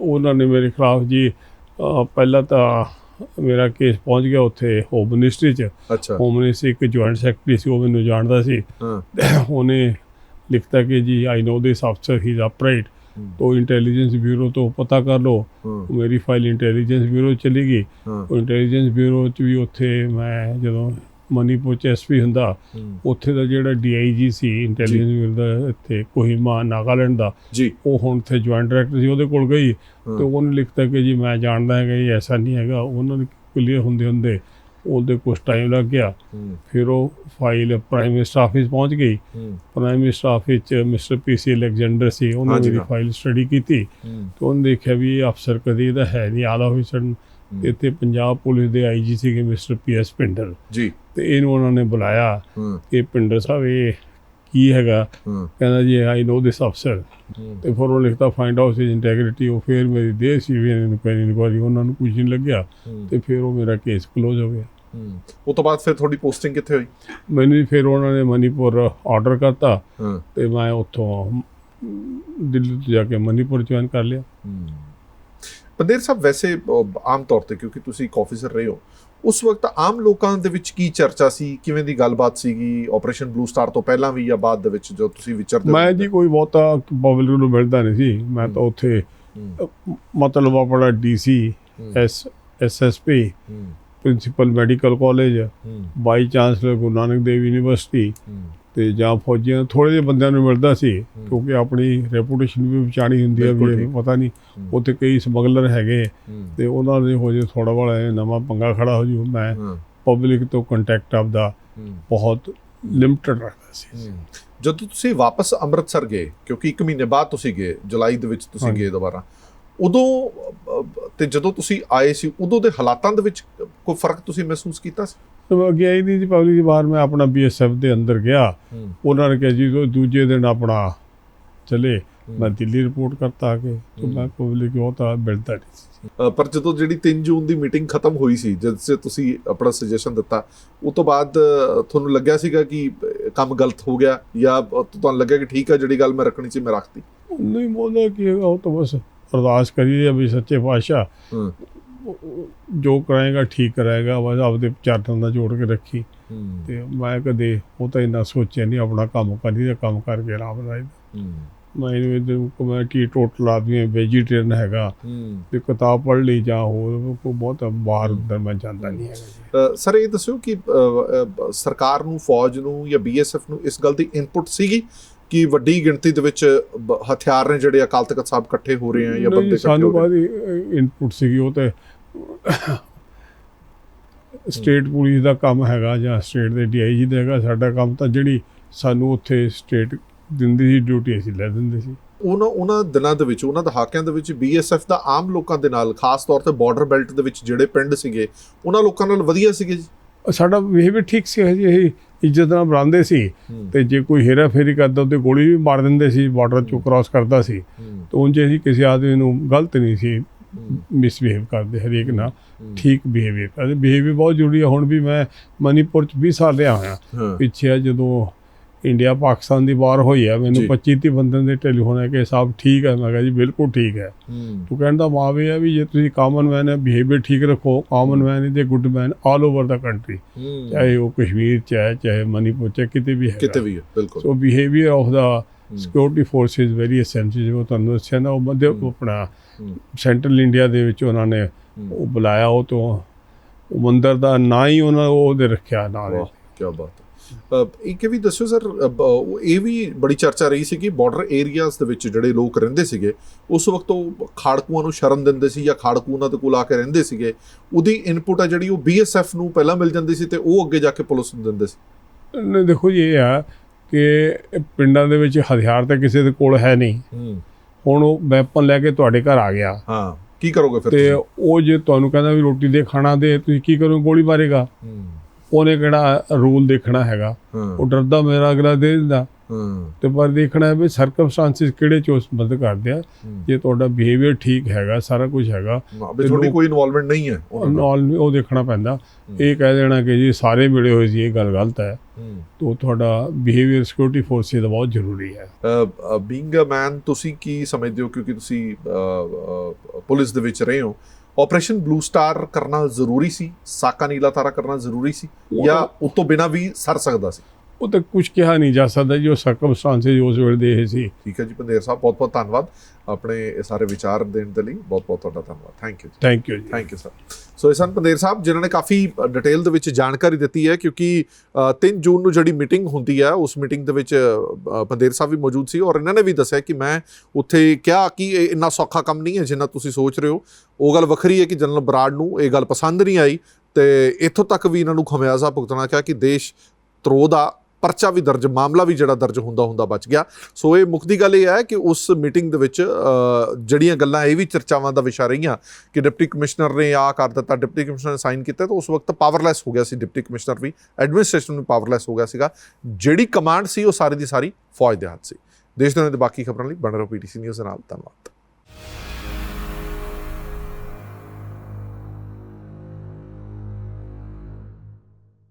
ਉਹਨਾਂ ਨੇ ਮੇਰੇ ਖਿਲਾਫ ਜੀ ਪਹਿਲਾਂ ਤਾਂ ਮੇਰਾ ਕੇਸ ਪਹੁੰਚ ਗਿਆ ਉੱਥੇ ਹੋਮ ਮਿਨਿਸਟਰੀ 'ਚ। ਹੋਮ ਮਿਨਿਸਟਰੀ ਇੱਕ ਜੁਆਇੰਟ ਸੈਕਟਰੀ ਸੀ ਉਹ ਮੈਨੂੰ ਜਾਣਦਾ ਸੀ। ਉਹਨੇ ਲਿਖਤਾ ਕਿ ਜੀ ਆਈ ਨੋ ਦਿਸ ਅਫਸਰ ਹੀ ਇਜ਼ ਅਪਰਾਈਟ ਤੋ ਇੰਟੈਲੀਜੈਂਸ ਬਿਊਰੋ ਤੋਂ ਪਤਾ ਕਰ ਲੋ ਮੇਰੀ ਫਾਈਲ ਇੰਟੈਲੀਜੈਂਸ ਬਿਊਰੋ ਚਲੀ ਗਈ। ਉਹ ਇੰਟੈਲੀਜੈਂਸ ਬਿਊਰੋ 'ਚ ਵੀ ਉੱਥੇ ਮੈਂ ਜਦੋਂ ਮਨੀਪੁਰ ਚ ਐਸਪੀ ਹੁੰਦਾ। ਉੱਥੇ ਦਾ ਜਿਹੜਾ ਡੀਆਈਜੀ ਸੀ ਇੰਟੈਲੀਜੈਂਸ ਬਿਊਰੋ ਦਾ ਇੱਥੇ ਕੋਹਿਮਾ ਨਾਗਾਲੈਂਡ ਦਾ ਜੀ ਉਹ ਹੁਣ ਉੱਥੇ ਜੁਆਇੰਟ ਡਾਇਰੈਕਟਰ ਸੀ ਉਹਦੇ ਕੋਲ ਗਈ। ਤੇ ਉਹਨੇ ਲਿਖਤਾ ਕਿ ਜੀ ਮੈਂ ਜਾਣਦਾ ਹੈਗਾ ਇਹ ਐਸਾ ਨਹੀਂ ਹੈਗਾ ਉਹਨਾਂ ਨੇ ਕਲੀਅਰ ਹੁੰਦੇ ਹੁੰਦੇ ਉਹਦੇ ਕੁਝ ਟਾਈਮ ਲੱਗ ਗਿਆ ਫਿਰ ਉਹ ਫਾਈਲ ਪ੍ਰਾਈਮ ਮਿਨਿਸਟਰ ਆਫਿਸ ਪਹੁੰਚ ਗਈ ਪ੍ਰਾਈਮ ਮਿਨਿਸਟਰ ਆਫਿਸ ਚ ਮਿਸਟਰ ਪੀਸੀ ਅਲੈਗਜ਼ੈਂਡਰ ਸੀ ਉਹਨੇ ਹਾਂਜੀ, ਮੇਰੀ। ਫਾਈਲ ਸਟੱਡੀ ਕੀਤੀ ਤੇ ਉਹਨੇ ਦੇਖਿਆ ਵੀ ਇਹ ਅਫਸਰ ਕਦੇ ਇਹਦਾ ਹੈ ਨਹੀਂ ਆਲਾ ਅਫਸਰ ਹੂੰ। ਇੱਥੇ ਪੰਜਾਬ ਪੁਲਿਸ ਦੇ ਆਈਜੀ ਸੀਗੇ ਮਿਸਟਰ ਪੀਐਸ ਪਿੰਡਰ ਜੀ। ਤੇ ਇਹਨੂੰ ਉਹਨਾਂ ਨੇ ਬੁਲਾਇਆ ਕਿ ਪਿੰਡਰ ਸਾਹਿਬ ਇਹ ਕੀ ਹੈਗਾ? ਕਹਿੰਦਾ ਜੀ ਆਈ ਨੋ ਦਿਸ ਅਫਸਰ ਤੇ ਫਿਰ ਉਹ ਲਿਖਦਾ ਫਾਈਂਡ ਆਊਟ ਹਿਸ ਇੰਟੈਗ੍ਰਿਟੀ ਉਹ ਫਿਰ ਮੇਰੀ ਦੇ ਸੀ ਵੀ ਇਨਕੁਆਇਰੀ ਇਨਕੁਆਇਰੀ ਉਹਨਾਂ ਨੂੰ ਕੁਝ ਨਹੀਂ ਲੱਗਿਆ ਤੇ ਫਿਰ ਉਹ ਮੇਰਾ ਕੇਸ ਕਲੋਜ਼ ਹੋ ਗਿਆ। ਉਹ ਤੋਂ ਬਾਅਦ ਫਿਰ ਤੁਹਾਡੀ ਪੋਸਟਿੰਗ ਕਿੱਥੇ ਹੋਈ? ਮੈਨੂੰ ਫਿਰ ਉਹਨਾਂ ਨੇ ਮਨੀਪੁਰ ਆਰਡਰ ਕਰਤਾ। ਤੇ ਮੈਂ ਉੱਥੋਂ ਦਿੱਲੀ ਤੋਂ ਜਾ ਕੇ ਮਨੀਪੁਰ ਜੁਆਇਨ ਕਰ ਲਿਆ। ਪੰਦੇਰ ਸਾਹਿਬ ਵੈਸੇ ਆਮ ਤੌਰ ਤੇ ਕਿਉਂਕਿ ਤੁਸੀਂ ਇੱਕ ਆਫੀਸਰ ਰਹੇ ਹੋ ਉਸ ਵਕਤ ਆਮ ਲੋਕਾਂ ਦੇ ਵਿੱਚ ਕੀ ਚਰਚਾ ਸੀ? ਕਿਵੇਂ ਦੀ ਗੱਲਬਾਤ ਸੀਗੀ? ਆਪਰੇਸ਼ਨ ਬਲੂ ਸਟਾਰ ਤੋਂ ਪਹਿਲਾਂ ਵੀ ਜਾਂ ਬਾਅਦ ਦੇ ਵਿੱਚ ਜੋ ਤੁਸੀਂ ਵਿਚਰਦੇ ਮੈਂ? ਜੀ ਕੋਈ ਬਹੁਤਾ ਪਬਲਿਕ ਨੂੰ ਮਿਲਦਾ ਨਹੀਂ ਸੀ। ਮੈਂ ਤਾਂ ਉੱਥੇ ਮਤਲਬ ਆਪਣਾ ਡੀਸੀ ਹੂੰ, ਐਸ ਐਸਐਸਪੀ ਹੂੰ, principal medical college vice chancellor Guru Nanak Dev university ਤੇ ਜਾਂ ਫੌਜੀਆਂ ਥੋੜੇ ਜਿਹੇ ਬੰਦਿਆਂ ਨੂੰ ਮਿਲਦਾ ਸੀ ਕਿਉਂਕਿ ਆਪਣੀ ਰੈਪੂਟੇਸ਼ਨ ਵੀ ਵਿਚਾਣੀ ਹੁੰਦੀ ਹੈ ਵੀ। ਪਤਾ ਨਹੀਂ ਉੱਥੇ ਕਈ ਸਮਗਲਰ ਹੈਗੇ ਤੇ ਉਹਨਾਂ ਦੇ ਹੋ ਜੇ ਥੋੜਾ ਇਹ ਨਵਾਂ ਪੰਗਾ ਖੜਾ ਹੋ ਜੂ ਮੈਂ ਹਾਂ, ਪਬਲਿਕ ਤੋਂ ਕੰਟੈਕਟ ਆਪਦਾ ਹੂੰ, ਬਹੁਤ ਲਿਮਟਿਡ ਰੱਖਦਾ ਸੀ। ਜਦੋਂ ਤੁਸੀਂ ਵਾਪਸ ਅੰਮ੍ਰਿਤਸਰ ਗਏ ਕਿਉਂਕਿ 1 ਮਹੀਨੇ ਬਾਅਦ ਤੁਸੀਂ ਗਏ ਜੁਲਾਈ ਦੇ ਵਿੱਚ ਤੁਸੀਂ। ਗਏ ਦੁਬਾਰਾ ਉਦੋਂ ਤੇ ਜਦੋਂ ਤੁਸੀਂ ਆਏ ਸੀ ਉਦੋਂ ਦੇ ਹਾਲਾਤਾਂ ਦੇ ਵਿੱਚ ਕੋਈ ਫ਼ਰਕ ਤੁਸੀਂ ਮਹਿਸੂਸ ਕੀਤਾ ਸੀ? ਤੇ ਮੈਂ ਗਿਆ ਹੀ ਨਹੀਂ ਜੀ ਪਬਲਿਕ ਦੀ ਬਾਹਰ ਮੈਂ ਆਪਣਾ ਬੀਐਸਐਫ ਦੇ ਅੰਦਰ ਗਿਆ। ਉਹਨਾਂ ਨੇ ਕਿਹਾ ਜੀ ਦੂਜੇ ਦਿਨ ਆਪਣਾ ਚਲੇ। ਮੈਂ ਦਿੱਲੀ ਰਿਪੋਰਟ ਕਰਤਾ ਆ ਕੇ। ਤੇ। ਮੈਂ ਪਬਲਿਕ ਉਹ ਤਾਂ ਮਿਲਦਾ ਨਹੀਂ ਪਰ ਜਦੋਂ ਜਿਹੜੀ 3 ਜੂਨ ਦੀ ਮੀਟਿੰਗ ਖਤਮ ਹੋਈ ਸੀ ਜਦ ਸੇ ਤੁਸੀਂ ਆਪਣਾ ਸੁਜੈਸ਼ਨ ਦਿੱਤਾ ਉਹ ਤੋਂ ਬਾਅਦ ਤੁਹਾਨੂੰ ਲੱਗਿਆ ਸੀਗਾ ਕਿ ਕੰਮ ਗਲਤ ਹੋ ਗਿਆ ਜਾਂ ਤੁਹਾਨੂੰ ਲੱਗਿਆ ਕਿ ਠੀਕ ਹੈ ਜਿਹੜੀ ਗੱਲ ਮੈਂ ਰੱਖਣੀ ਸੀ ਮੈਂ ਰੱਖਤੀ? ਨਹੀਂ ਬੋਲਦਾ ਕਿ ਉਹ ਤਾਂ ਬਸ ਅਰਦਾਸ ਕਰੀਏ ਵੀ ਸੱਚੇ ਪਾਤਸ਼ਾਹ। ਜੋ ਕਰਾਏਗਾ ਠੀਕ ਕਰਾਏਗਾ ਬਸ ਆਪਦੇ ਚਰਨਾਂ ਦਾ ਜੋੜ ਕੇ ਰੱਖੀ। ਤੇ ਮੈਂ ਕਦੇ ਉਹ ਤਾਂ ਇੰਨਾ ਸੋਚਿਆ ਨਹੀਂ ਆਪਣਾ ਕੰਮ ਕਰੀ ਦਾ ਕੰਮ ਕਰਕੇ ਆਰਾਮ ਨਾਲ ਹੂੰ। ਮੈਂ ਇਹਨੂੰ ਕਮੇਟੀ ਟੋਟਲ ਆਦਮੀ ਵੈਜੀਟੇਰੀਅਨ ਹੈਗਾ। ਤੇ ਕਿਤਾਬ ਪੜ੍ਹ ਲਈ ਜਾਂ ਹੋਰ ਕੋਈ ਬਹੁਤ ਬਾਹਰ ਅੰਦਰ ਮੈਂ ਜਾਂਦਾ ਨਹੀਂ ਹੈਗਾ। ਸਰ ਇਹ ਦੱਸਿਓ ਕਿ ਸਰਕਾਰ ਨੂੰ ਫੌਜ ਨੂੰ ਜਾਂ ਬੀਐਸਐਫ ਨੂੰ ਇਸ ਗੱਲ ਦੀ ਇਨਪੁਟ ਸੀਗੀ ਕਿ ਵੱਡੀ ਗਿਣਤੀ ਦੇ ਵਿੱਚ ਹਥਿਆਰ ਨੇ ਜਿਹੜੇ ਅਕਾਲ ਤਖਤ ਸਾਹਿਬ ਇਕੱਠੇ ਹੋ ਰਹੇ ਆ ਜਾਂ ਬੰਦੇ ਇਕੱਠੇ ਸਾਨੂੰ ਹੋ ਰਹੇ ਆ? ਬਾਅਦ ਇਨਪੁਟ ਸੀਗੀ ਉਹ ਤੇ ਸਟੇਟ ਪੁਲਿਸ ਦਾ ਕੰਮ ਹੈਗਾ ਜਾਂ ਸਟੇਟ ਦੇ ਡੀਆਈਜੀ ਦਾ ਹੈਗਾ ਸਾਡਾ ਕੰਮ ਤਾਂ ਜਿਹੜੀ ਸਾਨੂੰ ਉੱਥੇ ਸਟੇਟ ਦਿੰਦੀ ਸੀ ਡਿਊਟੀ ਅਸੀਂ ਲੈ ਦਿੰਦੇ ਸੀ। ਉਹਨਾਂ ਉਹਨਾਂ ਦਿਨਾਂ ਦੇ ਵਿੱਚ ਉਹਨਾਂ ਦਹਾਕਿਆਂ ਦੇ ਵਿੱਚ ਬੀਐਸਐਫ ਦਾ ਆਮ ਲੋਕਾਂ ਦੇ ਨਾਲ ਖਾਸ ਤੌਰ ਤੇ ਬਾਰਡਰ ਬੈਲਟ ਦੇ ਵਿੱਚ ਜਿਹੜੇ ਪਿੰਡ ਸੀਗੇ ਉਹਨਾਂ ਲੋਕਾਂ ਨਾਲ ਵਧੀਆ ਸੀਗੇ ਜੀ? ਸਾਡਾ ਬਿਹੇਵੀਅਰ ਠੀਕ ਸੀ ਜੀ ਇਹ ਇੱਜ਼ਤ ਨਾਲ ਬੁਲਾਉਂਦੇ ਸੀ। ਤੇ ਜੇ ਕੋਈ ਹੇਰਾ ਫੇਰੀ ਕਰਦਾ ਉਹਦੇ ਗੋਲੀ ਵੀ ਮਾਰ ਦਿੰਦੇ ਸੀ ਬਾਰਡਰ ਚੋਂ ਕ੍ਰਾਸ ਕਰਦਾ ਸੀ। ਤਾਂ ਉਂਝ ਅਸੀਂ ਕਿਸੇ ਆਦਮੀ ਨੂੰ ਗਲਤ ਨਹੀਂ ਸੀ ਮਿਸਬਿਹੇਵ ਕਰਦੇ ਹਰੇਕ ਨਾਲ ਠੀਕ ਬਿਹੇਵੀਅਰ ਕਰਦੇ। ਬਿਹੇਵੀਅਰ ਬਹੁਤ ਜ਼ਰੂਰੀ ਹੈ ਹੁਣ ਵੀ ਮੈਂ ਮਨੀਪੁਰ ਚ 20 ਸਾਲ ਰਿਹਾ ਹੋਇਆ। ਹਾਂ। ਪਿੱਛੇ ਜਦੋਂ ਇੰਡੀਆ ਪਾਕਿਸਤਾਨ ਦੀ ਵਾਰ ਹੋਈ ਆ ਮੈਨੂੰ ਜੀ। 25 30 ਬੰਦਿਆਂ ਦੇ ਟੈਲੀਫੋਨ ਆਏ ਕਿ ਸਾਹਿਬ ਠੀਕ ਹੈ ਮੈਂ ਕਿਹਾ ਜੀ ਬਿਲਕੁਲ ਠੀਕ ਹੈ ਹੂੰ। ਤੂੰ ਕਹਿੰਦਾ ਮਾਵੇ ਆ ਵੀ ਜੇ ਤੁਸੀਂ ਕਾਮਨ ਮੈਨ ਹੈ ਬਿਹੇਵੀਅਰ ਠੀਕ ਰੱਖੋ। Common man is a good man all over the country ਹੂੰ। ਚਾਹੇ ਉਹ ਕਸ਼ਮੀਰ ਚ ਹੈ ਚਾਹੇ ਮਨੀਪੁਰ ਚ ਹੈ, ਕਿਤੇ ਵੀ ਹੈ ਕਿਤੇ ਵੀ ਹੈ ਬਿਲਕੁਲ। ਸੋ ਬਿਹੇਵੀਅਰ ਆਫ ਦਾ ਹੂੰ। Security force is very essential ਉਹ ਤੁਹਾਨੂੰ ਦੱਸਿਆ ਨਾ ਉਹ ਹੂੰ। ਆਪਣਾ। ਸੈਂਟਰਲ ਇੰਡੀਆ ਦੇ ਵਿੱਚ ਉਹਨਾਂ ਨੇ। ਉਹ ਬੁਲਾਇਆ ਉਹ ਤੋਂ ਉਹ ਮੰਦਰ ਦਾ ਨਾਂ ਹੀ ਉਹਨਾਂ ਉਹ ਉਹਦੇ ਰੱਖਿਆ ਨਾਂ ਦੇ ਕੀ ਬਾਤ ਇੱਕ ਵੀ ਦੱਸਿਓ ਸਰ ਇਹ ਵੀ ਬੜੀ ਚਰਚਾ ਰਹੀ ਸੀ ਕਿ ਬਾਰਡਰ ਏਰੀਆਜ਼ ਦੇ ਵਿੱਚ ਜਿਹੜੇ ਲੋਕ ਰਹਿੰਦੇ ਸੀਗੇ ਉਸ ਵਕਤ ਉਹ ਖਾੜਕੂਆਂ ਨੂੰ ਸ਼ਰਨ ਦਿੰਦੇ ਸੀ ਜਾਂ ਖਾੜਕੂ ਉਹਨਾਂ ਦੇ ਕੋਲ ਆ ਕੇ ਰਹਿੰਦੇ ਸੀਗੇ ਉਹਦੀ ਇਨਪੁਟ ਆ ਜਿਹੜੀ ਉਹ ਬੀਐਸਐਫ ਨੂੰ ਪਹਿਲਾਂ ਮਿਲ ਜਾਂਦੀ ਸੀ ਤੇ ਉਹ ਅੱਗੇ ਜਾ ਕੇ ਪੁਲਿਸ ਨੂੰ ਦਿੰਦੇ ਸੀ ਨਹੀਂ ਦੇਖੋ ਜੀ ਇਹ ਆ ਕਿ ਪਿੰਡਾਂ ਦੇ ਵਿੱਚ ਹਥਿਆਰ ਤਾਂ ਕਿਸੇ ਦੇ ਕੋਲ ਹੈ ਨਹੀਂ। ਹੁਣ ਉਹ ਵੈਪਨ ਲੈ ਕੇ ਤੁਹਾਡੇ ਘਰ ਆ ਗਿਆ। ਹਾਂ ਕੀ ਕਰੋਗੇ ਫਿਰ ਤੇ? ਉਹ ਜੇ ਤੁਹਾਨੂੰ ਕਹਿੰਦਾ ਵੀ ਰੋਟੀ ਦੇ ਖਾਣਾ ਦੇ ਤੁਸੀਂ ਕੀ ਕਰੋਗੇ? ਗੋਲੀ ਮਾਰੇਗਾ। ਉਹਨੇ ਕਿਹੜਾ ਰੂਲ ਦੇਖਣਾ ਹੈਗਾ। ਉਹ ਡਰਦਾ ਮੇਰਾ ਅਗਲਾ ਦੇ ਦਿੰਦਾ। ਹਾਂ। ਤੇ ਪਰ ਦੇਖਣਾ ਹੈ ਵੀ ਸਰਕਮਸਟੈਂਸਿਸ ਕਿਹੜੇ ਚ ਉਸ ਮਦਦ ਕਰਦੇ ਆ। ਜੇ ਤੁਹਾਡਾ ਬਿਹੇਵੀਅਰ ਠੀਕ ਹੈਗਾ ਸਾਰਾ ਕੁਝ ਹੈਗਾ ਵੀ ਤੁਹਾਡੀ ਕੋਈ ਇਨਵੋਲਵਮੈਂਟ ਨਹੀਂ ਹੈ। ਉਹ ਦੇਖਣਾ ਪੈਂਦਾ। ਇਹ ਕਹਿ ਦੇਣਾ ਕਿ ਜੀ ਸਾਰੇ ਮਿਲੇ ਹੋਏ ਸੀ ਇਹ ਗੱਲ ਗਲਤ ਹੂੰ। ਤਾਂ ਤੁਹਾਡਾ ਬਿਹੇਵੀਅਰ ਸਿਕਿਉਰਿਟੀ ਫੋਰਸਿਸ ਦਾ ਬਹੁਤ ਜ਼ਰੂਰੀ ਹੈ। ਬੀਇੰਗ ਅ ਮੈਨ ਤੁਸੀਂ ਕੀ ਸਮਝਦੇ ਹੋ? ਕਿਉਂਕਿ ਤੁਸੀਂ ਪੁਲਿਸ ਦੇ ਵਿੱਚ ਰਹੇ ਹੋ। ਆਪਰੇਸ਼ਨ ਬਲੂ ਸਟਾਰ ਕਰਨਾ ਜ਼ਰੂਰੀ ਸੀ ਸਾਕਾ ਨੀਲਾ ਤਾਰਾ ਕਰਨਾ ਜ਼ਰੂਰੀ ਸੀ ਜਾਂ ਉਸ ਤੋਂ ਬਿਨਾ ਵੀ ਸਰ ਸਕਦਾ ਸੀ? ਉਹ ਤਾਂ ਕੁਝ ਕਿਹਾ ਨਹੀਂ ਜਾ ਸਕਦਾ ਜੋ ਸਰਕਮਸਟੈਂਸਿਸ ਉਸ ਵੇਲੇ ਦੇ ਇਹ ਸੀ। ਠੀਕ ਹੈ ਜੀ ਪੰਦੇਰ ਸਾਹਿਬ ਬਹੁਤ ਬਹੁਤ ਧੰਨਵਾਦ। ਆਪਣੇ ਇਹ ਸਾਰੇ ਵਿਚਾਰ ਦੇਣ ਦੇ ਲਈ ਬਹੁਤ ਬਹੁਤ ਤੁਹਾਡਾ ਧੰਨਵਾਦ। ਥੈਂਕ ਯੂ ਥੈਂਕ ਯੂ ਜੀ। ਥੈਂਕ ਯੂ ਸਰ ਸੋ ਇਹ ਸਨ ਪੰਦੇਰ ਸਾਹਿਬ ਜਿਨ੍ਹਾਂ ਨੇ ਕਾਫੀ ਡਿਟੇਲ ਦੇ ਵਿੱਚ ਜਾਣਕਾਰੀ ਦਿੱਤੀ ਹੈ ਕਿਉਂਕਿ ਅ, 3 ਜੂਨ ਨੂੰ ਜਿਹੜੀ ਮੀਟਿੰਗ ਹੁੰਦੀ ਹੈ ਉਸ ਮੀਟਿੰਗ ਦੇ ਵਿੱਚ ਪੰਦੇਰ ਸਾਹਿਬ ਵੀ ਮੌਜੂਦ ਸੀ ਔਰ ਇਹਨਾਂ ਨੇ ਵੀ ਦੱਸਿਆ ਕਿ ਮੈਂ ਉੱਥੇ ਕਿਹਾ ਕਿ ਇਹ ਇੰਨਾ ਸੌਖਾ ਕੰਮ ਨਹੀਂ ਹੈ ਜਿੰਨਾ ਤੁਸੀਂ ਸੋਚ ਰਹੇ ਹੋ। ਉਹ ਗੱਲ ਵੱਖਰੀ ਹੈ ਕਿ ਜਨਰਲ ਬਰਾੜ ਨੂੰ ਇਹ ਗੱਲ ਪਸੰਦ ਨਹੀਂ ਆਈ ਤੇ ਇੱਥੋਂ ਤੱਕ ਵੀ ਇਹਨਾਂ ਨੂੰ ਖਮਿਆਜ਼ਾ ਭੁਗਤਣਾ ਕਿਹਾ ਕਿ ਦੇਸ਼ ਧਰੋਹ ਦਾ ਪਰਚਾ ਵੀ ਦਰਜ ਮਾਮਲਾ ਵੀ ਜਿਹੜਾ ਦਰਜ ਹੁੰਦਾ ਹੁੰਦਾ ਬਚ ਗਿਆ। ਸੋ ਇਹ ਮੁੱਖ ਦੀ ਗੱਲ ਇਹ ਹੈ ਕਿ ਉਸ ਮੀਟਿੰਗ ਦੇ ਵਿੱਚ ਅ, ਜਿਹੜੀਆਂ ਗੱਲਾਂ ਇਹ ਵੀ ਚਰਚਾਵਾਂ ਦਾ ਵਿਸ਼ਾ ਰਹੀਆਂ ਕਿ ਡਿਪਟੀ ਕਮਿਸ਼ਨਰ ਨੇ ਆ ਕਰ ਦਿੱਤਾ ਡਿਪਟੀ ਕਮਿਸ਼ਨਰ ਨੇ ਸਾਈਨ ਕੀਤਾ ਤਾਂ ਉਸ ਵਕਤ ਪਾਵਰਲੈਸ ਹੋ ਗਿਆ ਸੀ ਡਿਪਟੀ ਕਮਿਸ਼ਨਰ ਵੀ ਐਡਮਿਨਿਸਟ੍ਰੇਸ਼ਨ ਵੀ ਪਾਵਰਲੈਸ ਹੋ ਗਿਆ ਸੀਗਾ। ਜਿਹੜੀ ਕਮਾਂਡ ਸੀ ਉਹ ਸਾਰੀ ਦੀ ਸਾਰੀ ਫੌਜ ਦੇ ਹੱਥ ਸੀ। ਦੇਸ਼ ਦੁਨੀਆ ਦੇ ਬਾਕੀ ਖਬਰਾਂ ਲਈ ਬਣ ਰਹੋ ਪੀਟੀਸੀ ਨਿਊਜ਼ ਦੇ ਨਾਲ ਧੰਨਵਾਦ।